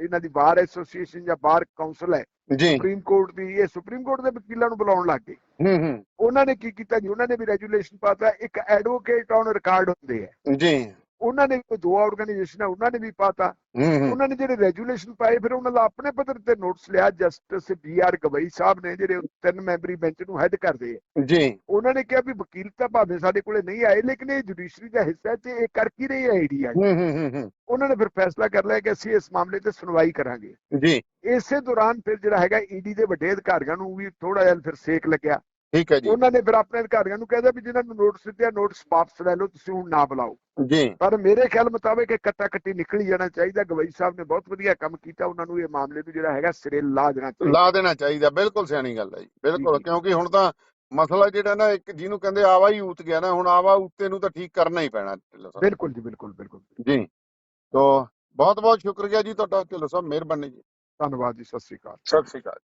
S2: ਇਹਨਾਂ ਦੀ ਬਾਰ ਐਸੋਸੀਏਸ਼ਨ ਜਾਂ ਬਾਰ ਕਾਉਂਸਲ ਹੈ
S1: ਜੀ।
S2: ਸੁਪਰੀਮ ਕੋਰਟ ਦੀ ਇਹ ਸੁਪਰੀਮ ਕੋਰਟ ਦੇ ਵਕੀਲਾਂ ਨੂੰ ਬੁਲਾਉਣ ਲੱਗ ਗਏ।
S1: ਹੂੰ ਹੂੰ।
S2: ਉਹਨਾਂ ਨੇ ਕੀ ਕੀਤਾ ਜੀ? ਉਹਨਾਂ ਨੇ ਵੀ ਰੈਜੂਲੇਸ਼ਨ ਪਾਤਾ। ਇੱਕ ਐਡਵੋਕੇਟ ਔਨ ਰਿਕਾਰਡ ਹੁੰਦੇ ਆ
S1: ਜੀ।
S2: ਉਹਨਾਂ ਨੇ ਕੋਈ ਦੋ ਆਰਗੇਨਾਈਜੇਸ਼ਨ ਉਹਨਾਂ ਨੇ ਵੀ ਪਾਤਾ।
S1: ਹੂੰ ਹੂੰ।
S2: ਉਹਨਾਂ ਨੇ ਜਿਹੜੇ ਰੈਜੂਲੇਸ਼ਨ ਪਾਏ ਫਿਰ ਉਹਨਾਂ ਦਾ ਆਪਣੇ ਪੱਧਰ ਤੇ ਨੋਟਿਸ ਲਿਆ। Justice B R Gavai sahib ਨੇ ਜਿਹੜੇ ਤਿੰਨ ਮੈਂਬਰੀ ਬੈਂਚ ਨੂੰ ਹੈੱਡ ਕਰਦੇ ਆ।
S1: ਜੀ।
S2: ਉਹਨਾਂ ਨੇ ਕਿਹਾ ਵੀ ਵਕੀਲ ਤਾਂ ਭਾਵੇਂ ਸਾਡੇ ਕੋਲੇ ਨਹੀਂ ਆਏ ਲੇਕਿਨ ਇਹ ਜੁਡੀਸ਼ਰੀ ਦਾ ਹਿੱਸਾ ਹੈ ਤੇ ਇਹ ਕਰ ਕੀ ਰਹੀ ਹੈ ਈਡੀਆ
S1: ਹੂੰ ਹੂੰ ਹੂੰ ਹੂੰ।
S2: ਉਹਨਾਂ ਨੇ ਫਿਰ ਫੈਸਲਾ ਕਰ ਲਿਆ ਕਿ ਅਸੀਂ ਇਸ ਮਾਮਲੇ ਤੇ ਸੁਣਵਾਈ ਕਰਾਂਗੇ।
S1: ਜੀ।
S2: ਇਸੇ ਦੌਰਾਨ ਫਿਰ ਜਿਹੜਾ ਹੈਗਾ ਈਡੀ ਦੇ ਵੱਡੇ ਅਧਿਕਾਰੀਆਂ ਨੂੰ ਵੀ ਥੋੜਾ ਜਿਹਾ ਫਿਰ ਸੇਕ ਲੱਗਿਆ।
S1: ਠੀਕ ਹੈ ਜੀ।
S2: ਉਹਨਾਂ ਨੇ ਫਿਰ ਆਪਣੇ ਅਧਿਕਾਰੀਆਂ ਨੂੰ ਕਹਿਦਾ ਵੀ ਜਿਨ੍ਹਾਂ ਨੂੰ ਨੋਟਿਸ ਦਿੱਤੇ ਨੋਟਿਸ ਵਾਪਸ ਲੈ ਲਓ ਤੁਸੀਂ ਹੁਣ ਨਾ ਬੁਲਾਓ।
S1: ਜੀ।
S2: ਪਰ ਮੇਰੇ ਖਿਆਲ ਮੁਤਾਬਕ ਇਹ ਕੱਟਾ ਕੱਟੀ ਨਿਕਲ ਜਾਣਾ ਚਾਹੀਦਾ। ਗਵਈ ਸਾਹਿਬ ਨੇ ਬਹੁਤ ਵਧੀਆ ਕੰਮ ਕੀਤਾ। ਉਹਨਾਂ ਨੂੰ ਇਹ ਮਾਮਲੇ ਨੂੰ ਜਿਹੜਾ ਹੈਗਾ ਸਿਰੇ ਲਾ ਦੇਣਾ ਚਾਹੀਦਾ।
S1: ਲਾ ਦੇਣਾ ਚਾਹੀਦਾ। ਬਿਲਕੁਲ ਸਿਆਣੀ ਗੱਲ ਹੈ ਜੀ। ਬਿਲਕੁਲ। ਕਿਉਂਕਿ ਹੁਣ ਤਾਂ ਮਸਲਾ ਜਿਹੜਾ ਨਾ ਇੱਕ ਜਿਹਨੂੰ ਕਹਿੰਦੇ ਆਵਾ ਹੀ ਊਤ ਗਿਆ ਨਾ ਹੁਣ ਆਵਾ ਉੱਤੇ ਨੂੰ ਤਾਂ ਠੀਕ ਕਰਨਾ ਹੀ ਪੈਣਾ
S2: ਬਿਲਕੁਲ ਜੀ ਬਿਲਕੁਲ ਬਿਲਕੁਲ।
S1: ਜੀ। ਤੋ ਬਹੁਤ ਬਹੁਤ ਸ਼ੁਕਰੀਆ ਜੀ ਤੁਹਾਡਾ ਢਿੱਲੋਂ ਸਾਹਿਬ। ਮਿਹਰਬਾਨੀ ਜੀ।
S2: ਧੰਨਵਾਦ ਜੀ ਸਤਿ ਸ੍ਰੀ ਅਕਾਲ।
S1: ਸਤਿ ਸ਼੍ਰੀ ਅਕਾਲ।